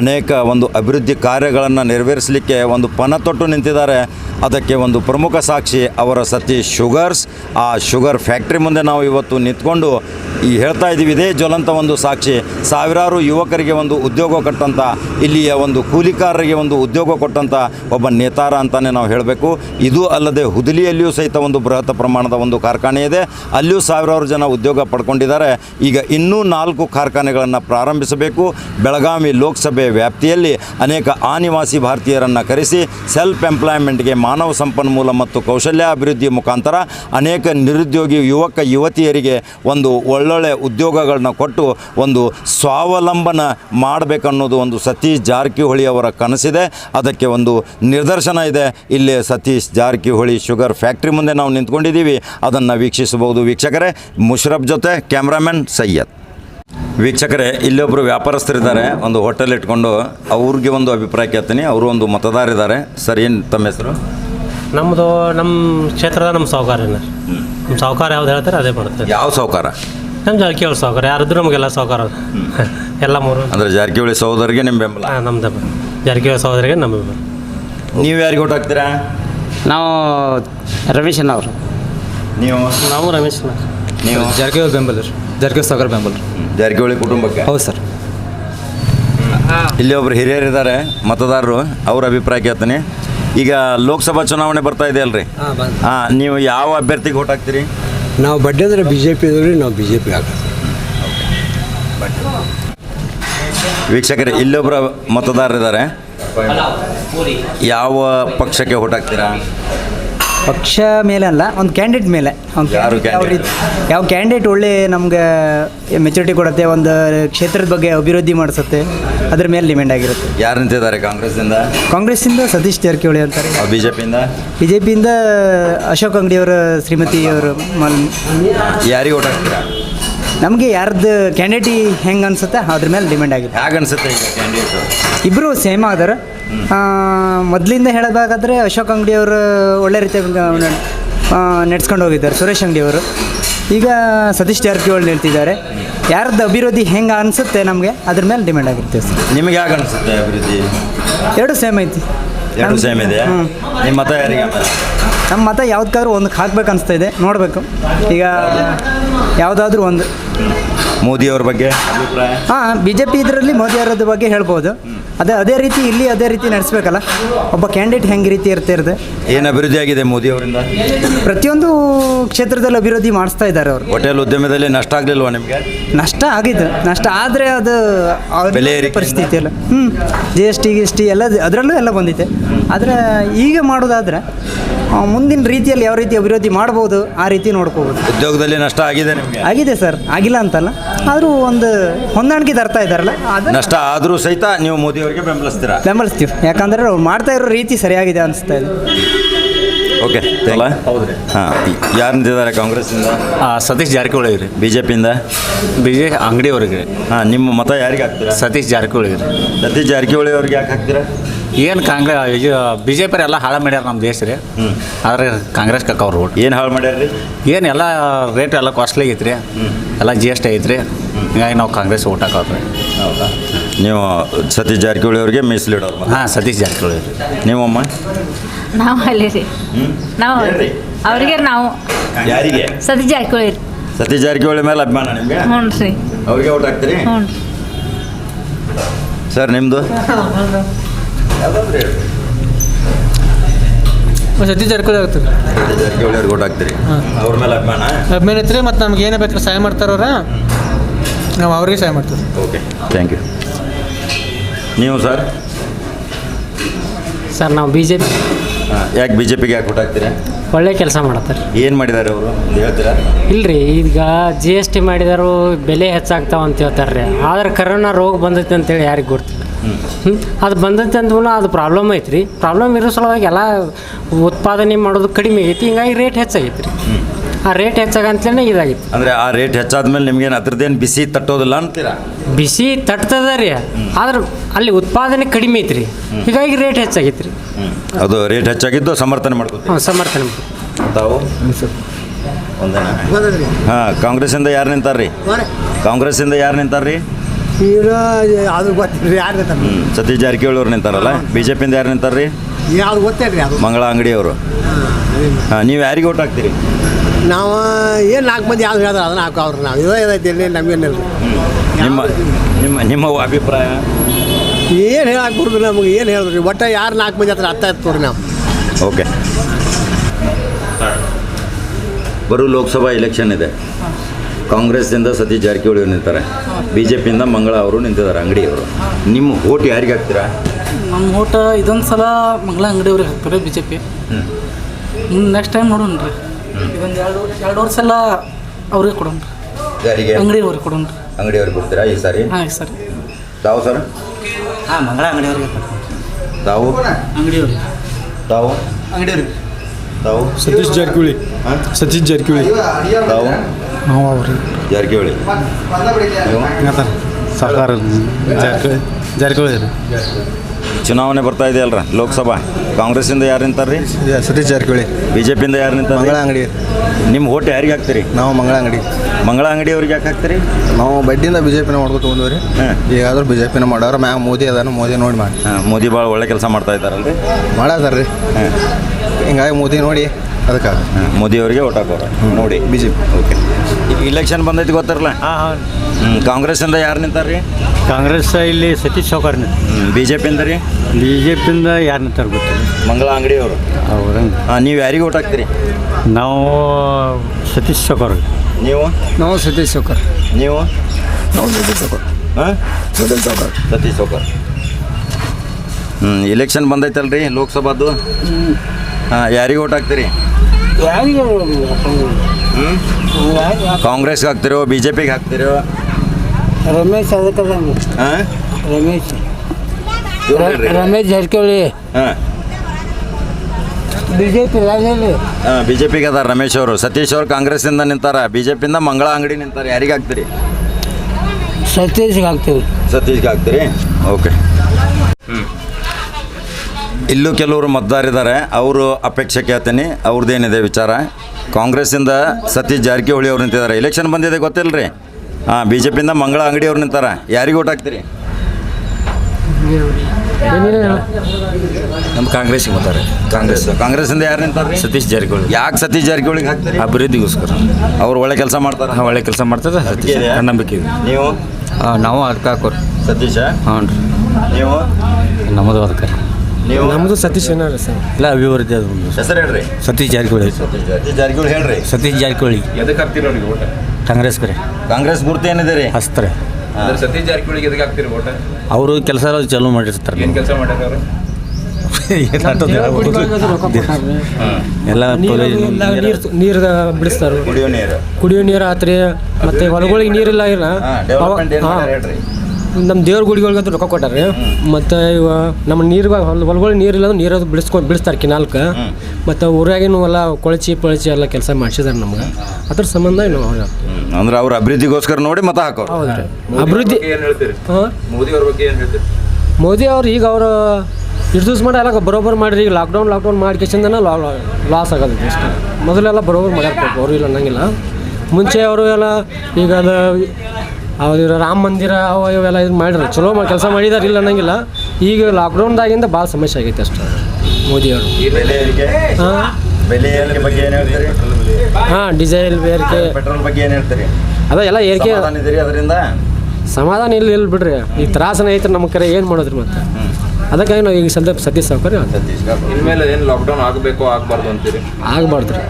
S1: ಅನೇಕ ಒಂದು ಅಭಿವೃದ್ಧಿ ಕಾರ್ಯಗಳನ್ನು ನೆರವೇರಿಸಲಿಕ್ಕೆ ಒಂದು ಪಣ ತೊಟ್ಟು ನಿಂತಿದ್ದಾರೆ. ಅದಕ್ಕೆ ಒಂದು ಪ್ರಮುಖ ಸಾಕ್ಷಿ ಅವರ ಸತೀಶ್ ಶುಗರ್ಸ್. ಆ ಶುಗರ್ ಫ್ಯಾಕ್ಟ್ರಿ ಮುಂದೆ ನಾವು ಇವತ್ತು ನಿಂತ್ಕೊಂಡು ಈ ಹೇಳ್ತಾ ಇದ್ದೀವಿ, ಇದೇ ಜ್ವಲಂತ ಒಂದು ಸಾಕ್ಷಿ. ಸಾವಿರಾರು ಯುವಕರಿಗೆ ಒಂದು ಉದ್ಯೋಗ ಕೊಟ್ಟಂಥ ಇಲ್ಲಿಯ ಒಂದು ಕೂಲಿಕಾರರಿಗೆ ಒಂದು ಉದ್ಯೋಗ ಕೊಟ್ಟಂಥ ಒಬ್ಬ ನೇತಾರ ಅಂತಲೇ ನಾವು ಹೇಳಬೇಕು. ಇದು ಅಲ್ಲದೆ ಹುದಲಿಯಲ್ಲಿಯೂ ಸಹಿತ ಒಂದು ಬೃಹತ್ ಪ್ರಮಾಣದ ಒಂದು ಕಾರ್ಖಾನೆ ಇದೆ. ಅಲ್ಲಿಯೂ ಸಾವಿರಾರು ಜನ ಉದ್ಯೋಗ ಪಡ್ಕೊಂಡಿದ್ದಾರೆ. ಈಗ ಇನ್ನೂ ನಾಲ್ಕು ಕಾರ್ಖಾನೆಗಳನ್ನು ಪ್ರಾರಂಭಿಸಬೇಕು. ಬೆಳಗಾವಿ ಲೋಕಸಭೆ ವ್ಯಾಪ್ತಿಯಲ್ಲಿ ಅನೇಕ ಅನಿವಾಸಿ ಭಾರತೀಯರನ್ನು ಕರೆಸಿ ಸೆಲ್ಫ್ ಎಂಪ್ಲಾಯ್ಮೆಂಟ್ಗೆ ಮಾನವ ಸಂಪನ್ಮೂಲ ಮತ್ತು ಕೌಶಲ್ಯ ಅಭಿವೃದ್ಧಿ ಮುಖಾಂತರ ಅನೇಕ ನಿರುದ್ಯೋಗಿ ಯುವಕ, ಯುವತಿಯರಿಗೆ ಒಂದು ಒಳ್ಳೊಳ್ಳೆ ಉದ್ಯೋಗಗಳನ್ನ ಕೊಟ್ಟು ಒಂದು ಸ್ವಾವಲಂಬನ ಮಾಡಬೇಕನ್ನೋದು ಒಂದು ಸತೀಶ್ ಜಾರಕಿಹೊಳಿ ಅವರ ಕನಸಿದೆ. ಅದಕ್ಕೆ ಒಂದು ನಿದರ್ಶನ ಇದೆ. ಇಲ್ಲಿ ಸತೀಶ್ ಜಾರಕಿಹೊಳಿ ಶುಗರ್ ಫ್ಯಾಕ್ಟ್ರಿ ಮುಂದೆ ನಾವು ನಿಂತ್ಕೊಂಡಿದ್ದೀವಿ. ಅದನ್ನು ವೀಕ್ಷಿಸಬಹುದು ವೀಕ್ಷಕರೇ. ಮುಷರಫ್ ಜೊತೆ ಕ್ಯಾಮ್ರಾಮನ್ ಸೈಯದ್. ವೀಕ್ಷಕರೇ ಇಲ್ಲೊಬ್ಬರು ವ್ಯಾಪಾರಸ್ಥರಿದ್ದಾರೆ. ಒಂದು ಹೋಟೆಲ್ ಇಟ್ಕೊಂಡು ಅವ್ರಿಗೆ ಒಂದು ಅಭಿಪ್ರಾಯ ಕೇಳ್ತೀನಿ. ಅವರು ಒಂದು ಮತದಾರಿದ್ದಾರೆ ಸರ್ ಏನು ತಮ್ಮ ಹೆಸರು?
S17: ನಮ್ಮದು ನಮ್ಮ ಕ್ಷೇತ್ರದ ನಮ್ಮ ಸಾಹುಕಾರನ ನಮ್ಮ ಸಾಹುಕಾರ ಯಾವ್ದು ಹೇಳ್ತಾರೆ ಅದೇ ಮಾಡ್ತಾರೆ
S1: ಯಾವ ಸಾವುಕಾರ?
S17: ನಮ್ಮ ಜಾರಕಿಹೊಳಿ ಸಹಕಾರ ಯಾರಿದ್ರು ನಮಗೆಲ್ಲ ಸಹಕಾರ ಎಲ್ಲ ಮೂರು.
S1: ಅಂದರೆ ಜಾರಕಿಹೊಳಿ ಸಹೋದರಿಗೆ ನಿಮ್ಮ ಬೆಂಬಲ?
S17: ಹಾಂ ನಮ್ದು ಜಾರಕಿಹೊಳಿ ಸಹೋದರಿಗೆ ನಮ್ಮ ಬೆಂಬಲ.
S1: ನೀವು ಯಾರಿಗೆ ಓಟ್ ಹಾಕ್ತೀರಾ?
S16: ನಾವು ರಮೇಶನ್ ಅವರು.
S1: ನೀವು?
S17: ನಾವು ರಮೇಶ್
S1: ನೀವು?
S13: ಜಾರಕಿಹೊಳಿ ಬೆಂಬಲ ರೀ ಜಾರಕಿಹೊಳಿ ಸಾಗರ ಬೆಂಬಲ
S1: ಜಾರಕಿಹೊಳಿ ಕುಟುಂಬಕ್ಕೆ?
S13: ಹೌದು ಸರ್.
S1: ಇಲ್ಲಿ ಒಬ್ರು ಹಿರಿಯರಿದ್ದಾರೆ ಮತದಾರರು ಅವ್ರ ಅಭಿಪ್ರಾಯ ಕೇಳ್ತೀನಿ. ಈಗ ಲೋಕಸಭಾ ಚುನಾವಣೆ ಬರ್ತಾ ಇದೆ ಅಲ್ರಿ? ಹಾಂ ನೀವು ಯಾವ ಅಭ್ಯರ್ಥಿಗೆ ಓಟ್ ಹಾಕ್ತೀರಿ?
S16: ನಾವು ಬಡ್ಡಿ ಅಂದರೆ ಬಿ ಜೆ ಪಿ ಇದ್ರಿ ನಾವು ಬಿ ಜೆ ಪಿ ಹಾಕೋದು.
S1: ವೀಕ್ಷಕರೇ ಇಲ್ಲೊಬ್ಬರ ಮತದಾರರಿದ್ದಾರೆ. ಯಾವ ಪಕ್ಷಕ್ಕೆ ಓಟ್ ಹಾಕ್ತೀರಾ?
S18: ಪಕ್ಷ ಮೇಲೆ ಅಲ್ಲ ಒಂದು ಕ್ಯಾಂಡಿಡೇಟ್ ಮೇಲೆ. ಒಂದು
S1: ಯಾರು
S18: ಯಾವ ಕ್ಯಾಂಡಿಡೇಟ್ ಒಳ್ಳೆ ನಮ್ಗೆ ಮೆಚುರಿಟಿ ಕೊಡುತ್ತೆ ಒಂದು ಕ್ಷೇತ್ರದ ಬಗ್ಗೆ ಅಭಿವೃದ್ಧಿ ಮಾಡಿಸುತ್ತೆ ಅದ್ರ ಮೇಲೆ ಡಿಮ್ಯಾಂಡ್ ಆಗಿರುತ್ತೆ.
S1: ಯಾರು ನಿಂತಿದ್ದಾರೆ ಕಾಂಗ್ರೆಸ್ಸಿಂದ?
S18: ಕಾಂಗ್ರೆಸ್ಸಿಂದ ಸತೀಶ್ ಜಾರಕಿಹೊಳಿ ಅಂತಾರೆ.
S1: ಬಿ ಜೆ ಪಿಯಿಂದ
S18: ಬಿ ಜೆ ಪಿಯಿಂದ ಅಶೋಕ್ ಅಂಗಡಿಯವರ ಶ್ರೀಮತಿ ಅವರು
S1: ಯಾರಿಗೆ ಓಟ್ ಹಾಕ್ತೀರಾ?
S18: ನಮಗೆ ಯಾರ್ದು ಕ್ಯಾಂಡಿಡೇಟಿ ಹೆಂಗೆ ಅನ್ಸುತ್ತೆ ಅದ್ರ ಮೇಲೆ ಡಿಮ್ಯಾಂಡ್ ಆಗಿದೆ.
S1: ಹೇಗೆ ಅನ್ಸುತ್ತೆ ಈಗ ಕ್ಯಾಂಡಿಡೇಟು
S18: ಇಬ್ಬರು ಸೇಮ್ ಆದಾರ ಮೊದಲಿಂದ ಹೇಳೋದಾಗಾದರೆ ಅಶೋಕ್ ಅಂಗಡಿಯವರು ಒಳ್ಳೆ ರೀತಿಯಾಗಿ ನೆಡ್ಸ್ಕೊಂಡು ಹೋಗಿದ್ದಾರೆ ಸುರೇಶ್ ಅಂಗಡಿಯವರು ಈಗ ಸತೀಶ್ ಜಾರಕಿಹೊಳಿ ನಿಲ್ತಿದ್ದಾರೆ ಯಾರ್ದು ಅಭಿವೃದ್ಧಿ ಹೆಂಗೆ ಅನಿಸುತ್ತೆ ನಮಗೆ ಅದ್ರ ಮೇಲೆ ಡಿಮ್ಯಾಂಡ್ ಆಗಿರುತ್ತೆ ಸರ್.
S1: ನಿಮಗೆ ಹೇಗೆ ಅನಿಸುತ್ತೆ ಅಭಿವೃದ್ಧಿ?
S18: ಎರಡು ಸೇಮ್ ಐತಿ.
S1: ಎರಡು ಸೇಮ್ ಇದೆ. ನಿಮ್ಮ ಮತ ಯಾರಿಗೆ?
S18: ನಮ್ಮ ಮತ ಯಾವ್ದಕ್ಕಾದ್ರೂ ಒಂದು ಹಾಕ್ಬೇಕು ಅನಿಸ್ತಾ ಇದೆ. ನೋಡಬೇಕು. ಈಗ ಯಾವುದಾದ್ರೂ ಒಂದು.
S1: ಮೋದಿ ಅವ್ರ ಬಗ್ಗೆ? ಅಭಿಪ್ರಾಯ
S18: ಹಾಂ ಬಿ ಜೆ ಪಿ ಇದರಲ್ಲಿ ಮೋದಿ ಅವರ ಬಗ್ಗೆ ಹೇಳ್ಬೋದು. ಅದೇ ಅದೇ ರೀತಿ ಇಲ್ಲಿ ಅದೇ ರೀತಿ ನಡೆಸ್ಬೇಕಲ್ಲ? ಒಬ್ಬ ಕ್ಯಾಂಡಿಡೇಟ್ ಹೆಂಗೆ ರೀತಿ ಇರ್ತಿರದೆ
S1: ಏನು ಅಭಿವೃದ್ಧಿ ಆಗಿದೆ ಮೋದಿ ಅವರಿಂದ?
S18: ಪ್ರತಿಯೊಂದು ಕ್ಷೇತ್ರದಲ್ಲಿ ಅಭಿವೃದ್ಧಿ ಮಾಡಿಸ್ತಾ ಇದ್ದಾರೆ ಅವರು.
S1: ಹೋಟೆಲ್ ಉದ್ಯಮದಲ್ಲಿ ನಷ್ಟ ಆಗಲಿಲ್ವಾ ನಿಮಗೆ?
S18: ನಷ್ಟ ಆಗಿದ್ದು ನಷ್ಟ ಆದರೆ ಅದು ಅವ್ರ
S1: ಬೆಲೆ ಏರಿಕೆ
S18: ಪರಿಸ್ಥಿತಿ ಎಲ್ಲ. ಹ್ಞೂ ಜಿ ಎಸ್ ಟಿ ಗಿ ಎಸ್ ಟಿ ಎಲ್ಲ ಅದರಲ್ಲೂ ಎಲ್ಲ ಬಂದಿದೆ. ಆದರೆ ಈಗ ಮಾಡೋದಾದರೆ ಆ, ಮುಂದಿನ ರೀತಿಯಲ್ಲಿ ಯಾವ ರೀತಿ ಅಭಿವೃದ್ಧಿ ಮಾಡ್ಬೋದು ಆ ರೀತಿ ನೋಡ್ಕೋಬೋದು.
S1: ಉದ್ಯೋಗದಲ್ಲಿ ನಷ್ಟ ಆಗಿದೆ ನಿಮಗೆ?
S18: ಆಗಿದೆ ಸರ್. ಆಗಿಲ್ಲ ಅಂತಲ್ಲ. ಆದರೂ ಒಂದು ಹೊಂದಾಣಿಕೆ ತರ್ತಾ ಇದ್ದಾರಲ್ಲ ಅದು
S1: ನಷ್ಟ ಆದರೂ ಸಹಿತ ನೀವು ಮೋದಿ ಅವರಿಗೆ ಬೆಂಬಲಿಸ್ತೀರಾ?
S18: ಬೆಂಬಲಿಸ್ತೀವಿ. ಯಾಕಂದ್ರೆ ಅವ್ರು ಮಾಡ್ತಾ ಇರೋ ರೀತಿ ಸರಿಯಾಗಿದೆ ಅನಿಸ್ತಾ ಇದೆ.
S1: ಓಕೆ ಹೌದು ಹೌದ್ರಿ. ಹಾಂ ಯಾರು ನಿಂತಿದ್ದಾರೆ ಕಾಂಗ್ರೆಸ್ಸಿಂದ?
S19: ಸತೀಶ್ ಜಾರಕಿಹೊಳಿ ರೀ.
S1: ಬಿ ಜೆ ಪಿಯಿಂದ
S19: ಬಿ ಜೆ ಅಂಗಡಿಯವ್ರಿಗೆ
S1: ಹಾಂ ನಿಮ್ಮ ಮತ ಯಾರಿಗೆ ಹಾಕ್ತೀರಾ?
S19: ಸತೀಶ್ ಜಾರಕಿಹೊಳಿ ರೀ.
S1: ಸತೀಶ್ ಜಾರಕಿಹೊಳಿ ಅವ್ರಿಗೆ ಯಾಕೆ ಹಾಕ್ತೀರಾ?
S19: ಏನು ಕಾಂಗ್ರೆಸ್ ಇದು ಬಿ ಜೆ ಪಿ ಎಲ್ಲ ಹಾಳು ಮಾಡ್ಯಾರ ನಮ್ಮ ದೇಶ ರೀ. ಆದ್ರೆ ಕಾಂಗ್ರೆಸ್ ಕಕ್ಕವ್ರು ಓಟ್.
S1: ಏನು ಹಾಳು ಮಾಡ್ಯಾರ ರೀ
S19: ಏನು ಎಲ್ಲ ರೇಟ್ ಎಲ್ಲ ಕಾಸ್ಟ್ಲಿ ಐತ್ರಿ ಎಲ್ಲ ಜಿ ಎಸ್ ಟಿ ಐತ್ರಿ ಹಿಂಗಾಗಿ ನಾವು ಕಾಂಗ್ರೆಸ್ ಓಟ್ ಹಾಕೋದ್ರಿ
S1: ಹೌದಾ? ನೀವು ಸತೀಶ್ ಜಾರಕಿಹೊಳಿ ಅವರಿಗೆ ಮೀಸಲಿಡೋರು
S19: ಹಾಂ ಸತೀಶ್ ಜಾರಕಿಹೊಳಿ ನೀವು
S1: ನೀವಮ್ಮ?
S20: ನಾವು ಅಲ್ಲಿ ರೀ. ನಾವು ಅವರಿಗೆ ನಾವು.
S1: ಯಾರಿಗೆ?
S20: ಸತೀಶ್ ಜಾರಕಿಹೊಳಿ ರೀ.
S1: ಸತೀಶ್ ಜಾರಕಿಹೊಳಿ ಮೇಲೆ ಅಭಿಮಾನ ನಿಮಗೆ?
S20: ಹ್ಞೂ ರೀ.
S1: ಅವ್ರಿಗೆ ಓಟ್ ಹಾಕ್ತೀರಿ?
S20: ಹ್ಞೂ
S1: ಸರ್ ನಿಮ್ಮದು
S21: ಸತೀಶ್ ಜಾರಕಿಹೊಳಿ ಆಗ್ತದೆ
S1: ಸತೀಶ್ ಜಾರಕಿಹೊಳಿ ಅವ್ರಿಗೆ ಊಟ ಹಾಕ್ತೀರಿ? ಅವ್ರ ಮೇಲೆ ಅಭಿಮಾನ?
S21: ಅಭಿಮಾನ ಐತ್ರಿ ಮತ್ತು ನಮ್ಗೆ ಏನೇ ಬೇಕಾದ್ರೆ ಸಹಾಯ ಮಾಡ್ತಾರವ್ರ ನಾವು ಅವ್ರಿಗೆ ಸಹಾಯ ಮಾಡ್ತೀವಿ.
S1: ಓಕೆ ಥ್ಯಾಂಕ್ ಯು ನೀವು ಸರ್?
S17: ಸರ್ ನಾವು ಬಿ ಜೆ ಪಿ
S1: ಯಾಕೆ ಬಿ ಜೆ ಪಿಗೆ ಯಾಕೆ ಓಟ್ ಹಾಕ್ತೀರಾ?
S17: ಒಳ್ಳೆ ಕೆಲಸ ಮಾಡತ್ತಾರೆ
S1: ಏನು ಮಾಡಿದ್ದಾರೆ ಅವರು? ಹೇಳ್ತೀರಾ?
S17: ಇಲ್ರಿ ಈಗ ಜಿ ಎಸ್ ಟಿ ಮಾಡಿದಾರು ಬೆಲೆ ಹೆಚ್ಚಾಗ್ತಾವ ಅಂತ ಹೇಳ್ತಾರೆ ರೀ ಆದ್ರೆ ಕರೋನಾ ರೋಗ ಬಂದೈತೆ ಅಂತೇಳಿ ಯಾರಿಗೆ ಗೊತ್ತಿಲ್ಲ. ಹ್ಞೂ ಅದು ಬಂದೈತೆ ಅಂದ್ಮೇಲೆ ಅದು ಪ್ರಾಬ್ಲಮ್ ಐತ್ರಿ. ಪ್ರಾಬ್ಲಮ್ ಇರೋ ಸಲುವಾಗಿ ಎಲ್ಲ ಉತ್ಪಾದನೆ ಮಾಡೋದು ಕಡಿಮೆ ಐತಿ. ಹಿಂಗಾಗಿ ರೇಟ್ ಹೆಚ್ಚಾಗೈತೆ ರೀ ಆ ರೇಟ್ ಹೆಚ್ಚಾಗಂತಲೇ ಇದಾಗಿತ್ತು.
S1: ಅಂದರೆ ಆ ರೇಟ್ ಹೆಚ್ಚಾದ್ಮೇಲೆ ನಿಮ್ಗೇನು ಅದ್ರದ್ದೇನು ಬಿಸಿ ತಟ್ಟೋದಿಲ್ಲ ಅಂತೀರಾ?
S17: ಬಿಸಿ ತಟ್ತದ ರೀ. ಆದ್ರೆ ಅಲ್ಲಿ ಉತ್ಪಾದನೆ ಕಡಿಮೆ ಐತ್ರಿ. ಹೀಗಾಗಿ ರೇಟ್ ಹೆಚ್ಚಾಗಿತ್ರಿ. ರೀ
S1: ಅದು ರೇಟ್ ಹೆಚ್ಚಾಗಿದ್ದು ಸಮರ್ಥನೆ ಮಾಡ್ಬೋದು
S17: ಹಾಂ ಸಮರ್ಥನೆ ಮಾಡಿ
S1: ತಾವು? ಹಾ ಕಾಂಗ್ರೆಸ್ಸಿಂದ ಯಾರು ನಿಂತಾರ್ರಿ? ಕಾಂಗ್ರೆಸ್ಸಿಂದ ಯಾರು ನಿಂತಾರ್ರಿ?
S16: ಅದು ಗೊತ್ತಿಲ್ಲ ಯಾರು ಗೊತ್ತಾರ
S1: ಹ್ಞೂ ಸತೀಶ್ ಜಾರಕಿಹೊಳಿ ಅವ್ರು ನಿಂತಾರಲ್ಲ? ಬಿ ಜೆ ಪಿಯಿಂದ ಯಾರು ನಿಂತಾರ್ರಿ?
S16: ಯಾವ್ದು ಗೊತ್ತೇನ್ರಿ ಅದು?
S1: ಮಂಗಳ ಅಂಗಡಿಯವರು ಹಾಂ ನೀವು ಯಾರಿಗೆ ಓಟ್ ಹಾಕ್ತೀರಿ?
S16: ನಾವು ಏನು ನಾಲ್ಕು ಮಂದಿ ಯಾವ್ದು ಹೇಳಿದ್ರೆ ಅದನ್ನ ಹಾಕೋ ಅವ್ರು ನಾವು. ಇದೇ ಇದೈತಿ ಇಲ್ಲಿ ನಮಗೇನಿಲ್ಲ
S1: ನಿಮ್ಮ ನಿಮ್ಮ ನಿಮ್ಮ ಅಭಿಪ್ರಾಯ?
S16: ಏನು ಹೇಳಕ್ಕೆ ಬರುದು ನಮಗೆ ಏನು ಹೇಳಿದ್ರಿ? ಒಟ್ಟು ಯಾರು ನಾಲ್ಕು ಮಂದಿ ಹತ್ರ ಅರ್ಥ ಇರ್ತವ್ರಿ ನಾವು.
S1: ಓಕೆ. ಬರೋ ಲೋಕಸಭಾ ಎಲೆಕ್ಷನ್ ಇದೆ. ಕಾಂಗ್ರೆಸ್ದಿಂದ ಸತೀಶ್ ಜಾರಕಿಹೊಳಿ ಅವ್ರು ನಿಂತಾರೆ. ಬಿ ಜೆ ಪಿಯಿಂದ ಮಂಗಳ ಅವರು ನಿಂತಿದ್ದಾರೆ ಅಂಗಡಿಯವರು. ನಿಮ್ಮ ಓಟ್ ಯಾರಿಗೆ ಹಾಕ್ತೀರಾ?
S21: ನಮ್ಮ ಓಟ ಇದೊಂದು ಸಲ ಮಂಗಳ ಅಂಗಡಿಯವ್ರಿಗೆ ಹಾಕ್ತಾರೆ B J P next time ನೋಡೋಣ ರೀ. ಇದೊಂದು ಎರಡು ಎರಡು ವರ್ಷ ಎಲ್ಲ ಅವ್ರಿಗೆ ಕೊಡೋಣ
S1: ಯಾರಿಗೆ?
S21: ಅಂಗಡಿಯವ್ರಿಗೆ ಕೊಡೋಣ
S1: ಅಂಗಡಿಯವ್ರಿಗೆ ಕೊಡ್ತೀರಾ ಈ ಸಾರಿ?
S21: ಹಾಂ ಸರ್.
S1: ತಾವು ಸರ್?
S18: ಹಾಂ ಮಂಗಳ ಅಂಗಡಿಯವ್ರಿಗೆ
S1: ತಾವು?
S21: ಅಂಗಡಿಯವ್ರಿಗೆ.
S1: ತಾವು?
S21: ಅಂಗಡಿಯವ್ರಿಗೆ.
S1: ತಾವು?
S13: ಸತೀಶ್ ಜಾರಕಿಹೊಳಿ. ಸತೀಶ್ ಜಾರಕಿಹೊಳಿ.
S1: ತಾವು?
S13: ನಾವು ಅವ್ರಿ.
S1: ಜಾರಕಿಹೊಳಿ. ನೀವು?
S13: ಸರ್ಕಾರ ಜಾರಕಿಹೊಳಿ ಜಾರಕಿಹೊಳಿ ರೀ
S1: ಚುನಾವಣೆ ಬರ್ತಾ ಇದೆಯಲ್ರ ಲೋಕಸಭಾ? ಕಾಂಗ್ರೆಸ್ಸಿಂದ ಯಾರು ನಿಂತಾರ್ರಿ?
S13: ಸತೀಶ್ ಜಾರಕಿಹೊಳಿ.
S1: ಬಿ ಜೆ ಪಿಯಿಂದ ಯಾರು ನಿಂತ
S13: ಮಂಗಳ ಅಂಗಡಿ
S1: ನಿಮ್ಮ ಓಟ್ ಯಾರಿಗೆ ಹಾಕ್ತೀರಿ?
S13: ನಾವು ಮಂಗಳ ಅಂಗಡಿ
S1: ಮಂಗಳ ಅಂಗಡಿ ಅವ್ರಿಗೆ ಯಾಕೆ ಹಾಕ್ತೀರಿ?
S13: ನಾವು ಬಡ್ಡಿಯಿಂದ ಬಿ ಜೆ ಪಿನ ಮಾಡ್ಕೊತ ಈಗಾದರೂ ಬಿಜೆಪಿನ ಈಗಾದ್ರೂ ಬಿ ಜೆ ಪಿನ ಮಾಡೋರು ಮ್ಯಾಗ ಮೋದಿ ಅದಾನ ಮೋದಿ ನೋಡಿ ಮಾಡಿ.
S1: ಹಾಂ ಮೋದಿ ಭಾಳ ಒಳ್ಳೆ ಕೆಲಸ ಮಾಡ್ತಾ ಇದ್ದಾರಲ್ರಿ?
S13: ಮಾಡಿ ರೀ.
S22: ಹಿಂಗಾಗಿ ಮೋದಿ ನೋಡಿ ಅದಕ್ಕೆ
S1: ಮೋದಿ ಅವರಿಗೆ ಓಟ್ ಹಾಕೋರು. ನೋಡಿ. B J P okay election ಬಂದೈತಿ ಗೊತ್ತಿರಲ್ಲ? ಹ್ಞೂ ಕಾಂಗ್ರೆಸ್ಸಿಂದ ಯಾರು ನಿಂತಾರ್ರಿ?
S14: ಕಾಂಗ್ರೆಸ್ ಇಲ್ಲಿ ಸತೀಶ್ ಚೌಕಾರ್
S1: ಬಿ ಜೆ ಪಿಯಿಂದ ರೀ?
S14: ಬಿ ಜೆ ಪಿಯಿಂದ ಯಾರು ನಿಂತಾರೆ ಗೊತ್ತಿಲ್ಲ.
S1: ಮಂಗಳ ಅಂಗಡಿ ಅವರು.
S14: ಹೌದಂಗೆ
S1: ಹಾಂ ನೀವು ಯಾರಿಗೆ ಓಟ್ ಹಾಕ್ತೀರಿ?
S14: ನಾವು ಸತೀಶ್ ಸೌಕರ್
S1: ನೀವು?
S23: ನಾವು ಸತೀಶ್ ಚೌಕರ್.
S1: ನೀವು?
S23: ನಾವು ಸತೀಶ್ ಚೌಕರ್.
S1: ಹಾಂ?
S23: ಸತೀಶ್ ಚೌಕರ್.
S1: ಸತೀಶ್ ಚೌಕರ್. ಹ್ಞೂ ಇಲೆಕ್ಷನ್ ಬಂದೈತಲ್ರಿ ಲೋಕಸಭಾದು ಹಾಂ ಯಾರಿಗೆ ಓಟ್ ಹಾಕ್ತೀರಿ? ಹ್ಞೂ ಕಾಂಗ್ರೆಸ್ಗೆ ಹಾಕ್ತಿರೋ ಬಿ ಜೆ ಪಿಗೆ ಹಾಕ್ತಿರೋ
S24: ರಮೇಶ್. ಅದಕ್ಕೆ
S1: ಹಾಂ
S24: ರಮೇಶ್ ರಮೇಶ್ ಜಾರಕಿಹೊಳಿ.
S1: ಹಾಂ.
S24: ಬಿ ಜೆ ಪಿ
S1: ಹಾಂ ಬಿ ಜೆ ಪಿಗೆ ಅದಾರ ರಮೇಶ್ ಅವರು. ಸತೀಶ್ ಅವ್ರು ಕಾಂಗ್ರೆಸ್ಸಿಂದ ನಿಂತಾರ. ಬಿ ಜೆ ಪಿಯಿಂದ ಮಂಗಳ ಅಂಗಡಿ ನಿಂತಾರ. ಯಾರಿಗೆ ಹಾಕ್ತೀರಿ?
S24: ಸತೀಶ್ಗೆ ಹಾಕ್ತೀವಿ.
S1: ಸತೀಶ್ಗೆ ಹಾಕ್ತೀರಿ? ಓಕೆ. ಇಲ್ಲೂ ಕೆಲವರು ಮತದಾರಿದ್ದಾರೆ ಅವರು ಅಪೇಕ್ಷೆ ಕೇಳ್ತೀನಿ ಅವ್ರದ್ದೇನಿದೆ ವಿಚಾರ. ಕಾಂಗ್ರೆಸ್ಸಿಂದ ಸತೀಶ್ ಜಾರಕಿಹೊಳಿ ಅವ್ರು ನಿಂತಿದ್ದಾರೆ. ಎಲೆಕ್ಷನ್ ಬಂದಿದೆ ಗೊತ್ತಿಲ್ಲ ರೀ ಹಾಂ ಬಿ ಜೆ ಪಿಯಿಂದ ಮಂಗಳ ಅಂಗಡಿ ಅವ್ರು ನಿಂತಾರೆ. ಯಾರಿಗೆ ಓಟ್ ಹಾಕ್ತೀರಿ?
S19: ನಮ್ಮ ಕಾಂಗ್ರೆಸ್ಗೆ ಬರ್ತಾರೆ
S1: ಕಾಂಗ್ರೆಸ್ ಕಾಂಗ್ರೆಸ್ಸಿಂದ ಯಾರು ನಿಂತಾರೆ
S19: ಸತೀಶ್ ಜಾರಕಿಹೊಳಿ.
S1: ಯಾಕೆ ಸತೀಶ್ ಜಾರಕಿಹೊಳಿಗೆ ಹಾಕ್ತೀರಿ?
S19: ಅಭಿವೃದ್ಧಿಗೋಸ್ಕರ.
S1: ಅವ್ರು ಒಳ್ಳೆ ಕೆಲಸ ಮಾಡ್ತಾರೆ?
S19: ಹಾಂ ಒಳ್ಳೆ ಕೆಲಸ ಮಾಡ್ತಾರೆ ಸತೀಶ್? ನಂಬಿಕೆ ಇದೆ.
S1: ನೀವು?
S19: ಹಾಂ ನಾವು ಅದಕ್ಕೆ ಹಾಕೋರು.
S1: ಸತೀಶ?
S19: ಹ್ಞೂ ರೀ.
S1: ನೀವು?
S19: ನಮ್ಮದು ಅದಕ್ಕೆ
S1: ನೀವು
S23: ನಮ್ಮದು ಸತೀಶ್ ಏನಾರ ಸರ್.
S19: ಇಲ್ಲ ಅಭಿವೃದ್ಧಿ ಅದು ಒಂದು.
S1: ಹೆಸರು ಹೇಳ್ರಿ.
S19: ಸತೀಶ್ ಜಾರಕಿಹೊಳಿ.
S1: ಸತೀಶ್ ಜಾರಕಿಹೊಳಿ. ಹೇಳ್ರಿ.
S19: ಸತೀಶ್ ಜಾರಕಿಹೊಳಿ.
S25: ಎದಕ್ಕೆ ಹಾಕ್ತೀರಿ ಅವ್ರಿಗೆ ಓಟ
S19: ಕಾಂಗ್ರೆಸ್ ಕರೆ
S1: ಕಾಂಗ್ರೆಸ್ ಗುರುತು ಏನಿದೆ ರೀ?
S19: ಹಸ್ತಾರೆ
S25: ಅಂದ್ರೆ ಸತೀಶ್ ಜಾರಕಿಹೊಳಿಗೆ ಎದಕ್ಕೆ ಹಾಕ್ತೀರಿ ಓಟ
S19: ಅವರು ಕೆಲಸ ಚಾಲೂ ಮಾಡಿರ್ತಾರೆ
S25: ಏನು ಕೆಲಸ ಮಾಡ್ಯಾರ ಅವರು?
S19: ಎಲ್ಲ
S17: ನೀರು ನೀರು ಬಿಡಿಸ್ತಾರೆ.
S1: ಕುಡಿಯೋ ನೀರು.
S17: ಕುಡಿಯೋ ನೀರು ಆತ್ರಿ ಮತ್ತೆ ಹೊಲಗಳಿಗೆ ನೀರಿಲ್ಲ ಇಲ್ಲ ನಮ್ಮ ದೇವ್ರ ಗುಡಿಗಳಿಗಂತೂ ರೊಕ್ಕ ಕೊಟ್ಟಾರೆ. ಮತ್ತು ಇವ ನಮ್ಮ ನೀರು ಹೊಲ ಹೊಲಗಳು ನೀರಿಲ್ಲ ಅಂದ್ರೆ ನೀರು ಬಿಡಿಸ್ಕೊಂಡು ಬಿಡಿಸ್ತಾರೆ ಕಿನಾಲ್ಕ. ಮತ್ತು ಊರಾಗಿನೂ ಎಲ್ಲ ಕೊಳಚಿ ಪಳಚಿ ಎಲ್ಲ ಕೆಲಸ ಮಾಡಿಸಿದಾರೆ ನಮ್ಗೆ. ಅದ್ರ ಸಂಬಂಧ ಏನು
S1: ಅಂದ್ರೆ ಅವ್ರ ಅಭಿವೃದ್ಧಿಗೋಸ್ಕರ ನೋಡಿ ಮತ ಹಾಕೋ
S17: ಹೌದ್ರಿ. ಅಭಿವೃದ್ಧಿ
S25: ಮೋದಿ ಅವ್ರ ಬಗ್ಗೆ ಏನು ಹೇಳ್ತೀರಿ?
S17: ಮೋದಿ ಅವ್ರು ಈಗ ಅವರು ಇಂಟ್ರೂಸ್ ಮಾಡಿ ಎಲ್ಲ ಬರೋಬ್ಬರ್ ಮಾಡಿರಿ. ಈಗ ಲಾಕ್ಡೌನ್ ಲಾಕ್ಡೌನ್ ಲಾ ಲಾಸ್ ಆಗೋದು ಅಷ್ಟೇ. ಮೊದಲೆಲ್ಲ ಬರೋಬ್ಬರ್ ಮಾಡ್ಯಾರ ಅವರು ಇಲ್ಲ ಅನ್ನಂಗಿಲ್ಲ. ಮುಂಚೆ ಅವರು ಎಲ್ಲ ಈಗ ಅದು ಅವ್ರು ರಾಮ ಮಂದಿರ ಅವ ಇವೆಲ್ಲ ಇದು ಮಾಡಿದ್ರು. ಚಲೋ ಕೆಲಸ ಮಾಡಿದಾರೆ ಇಲ್ಲ ಅನ್ನಂಗಿಲ್ಲ. ಈಗ ಲಾಕ್ಡೌನ್ದಾಗಿಂದ ಭಾಳ ಸಮಸ್ಯೆ ಆಗೈತೆ ಅಷ್ಟು ಮೋದಿಯವರು. ಹಾಂ?
S1: ಬೆಲೆ ಏರಿಕೆ ಬಗ್ಗೆ ಏನು ಹೇಳ್ತೀರಿ?
S17: ಹಾಂ ಡಿಸೈಲ್ ಏರಿಕೆ.
S1: ಪೆಟ್ರೋಲ್ ಬಗ್ಗೆ ಏನು ಹೇಳ್ತೀರಿ?
S17: ಅದ ಎಲ್ಲ ಏರಿಕೆ
S1: ಸಮಾಧಾನ ಇದೀರಿ ಅದರಿಂದ?
S17: ಸಮಾಧಾನ ಇಲ್ಲ ಇಲ್ಲ ಬಿಡ್ರಿ. ಈ ತ್ರಾಸನ ಐತೆ ನಮ್ಮ ಕರೆ ಏನು ಮಾಡೋದ್ರಿ ಮತ್ತೆ? ಅದಕ್ಕಾಗಿ ನಾವು ಈಗ ಸದ್ಯ ಸತೀಶ್ ಸೌಕರ್ಯ
S25: ಇನ್ಮೇಲೆ ಏನು ಲಾಕ್ಡೌನ್ ಆಗಬೇಕು ಆಗಬಾರ್ದು ಅಂತೀರಿ?
S17: ಆಗಬಾರ್ದು. ರೀ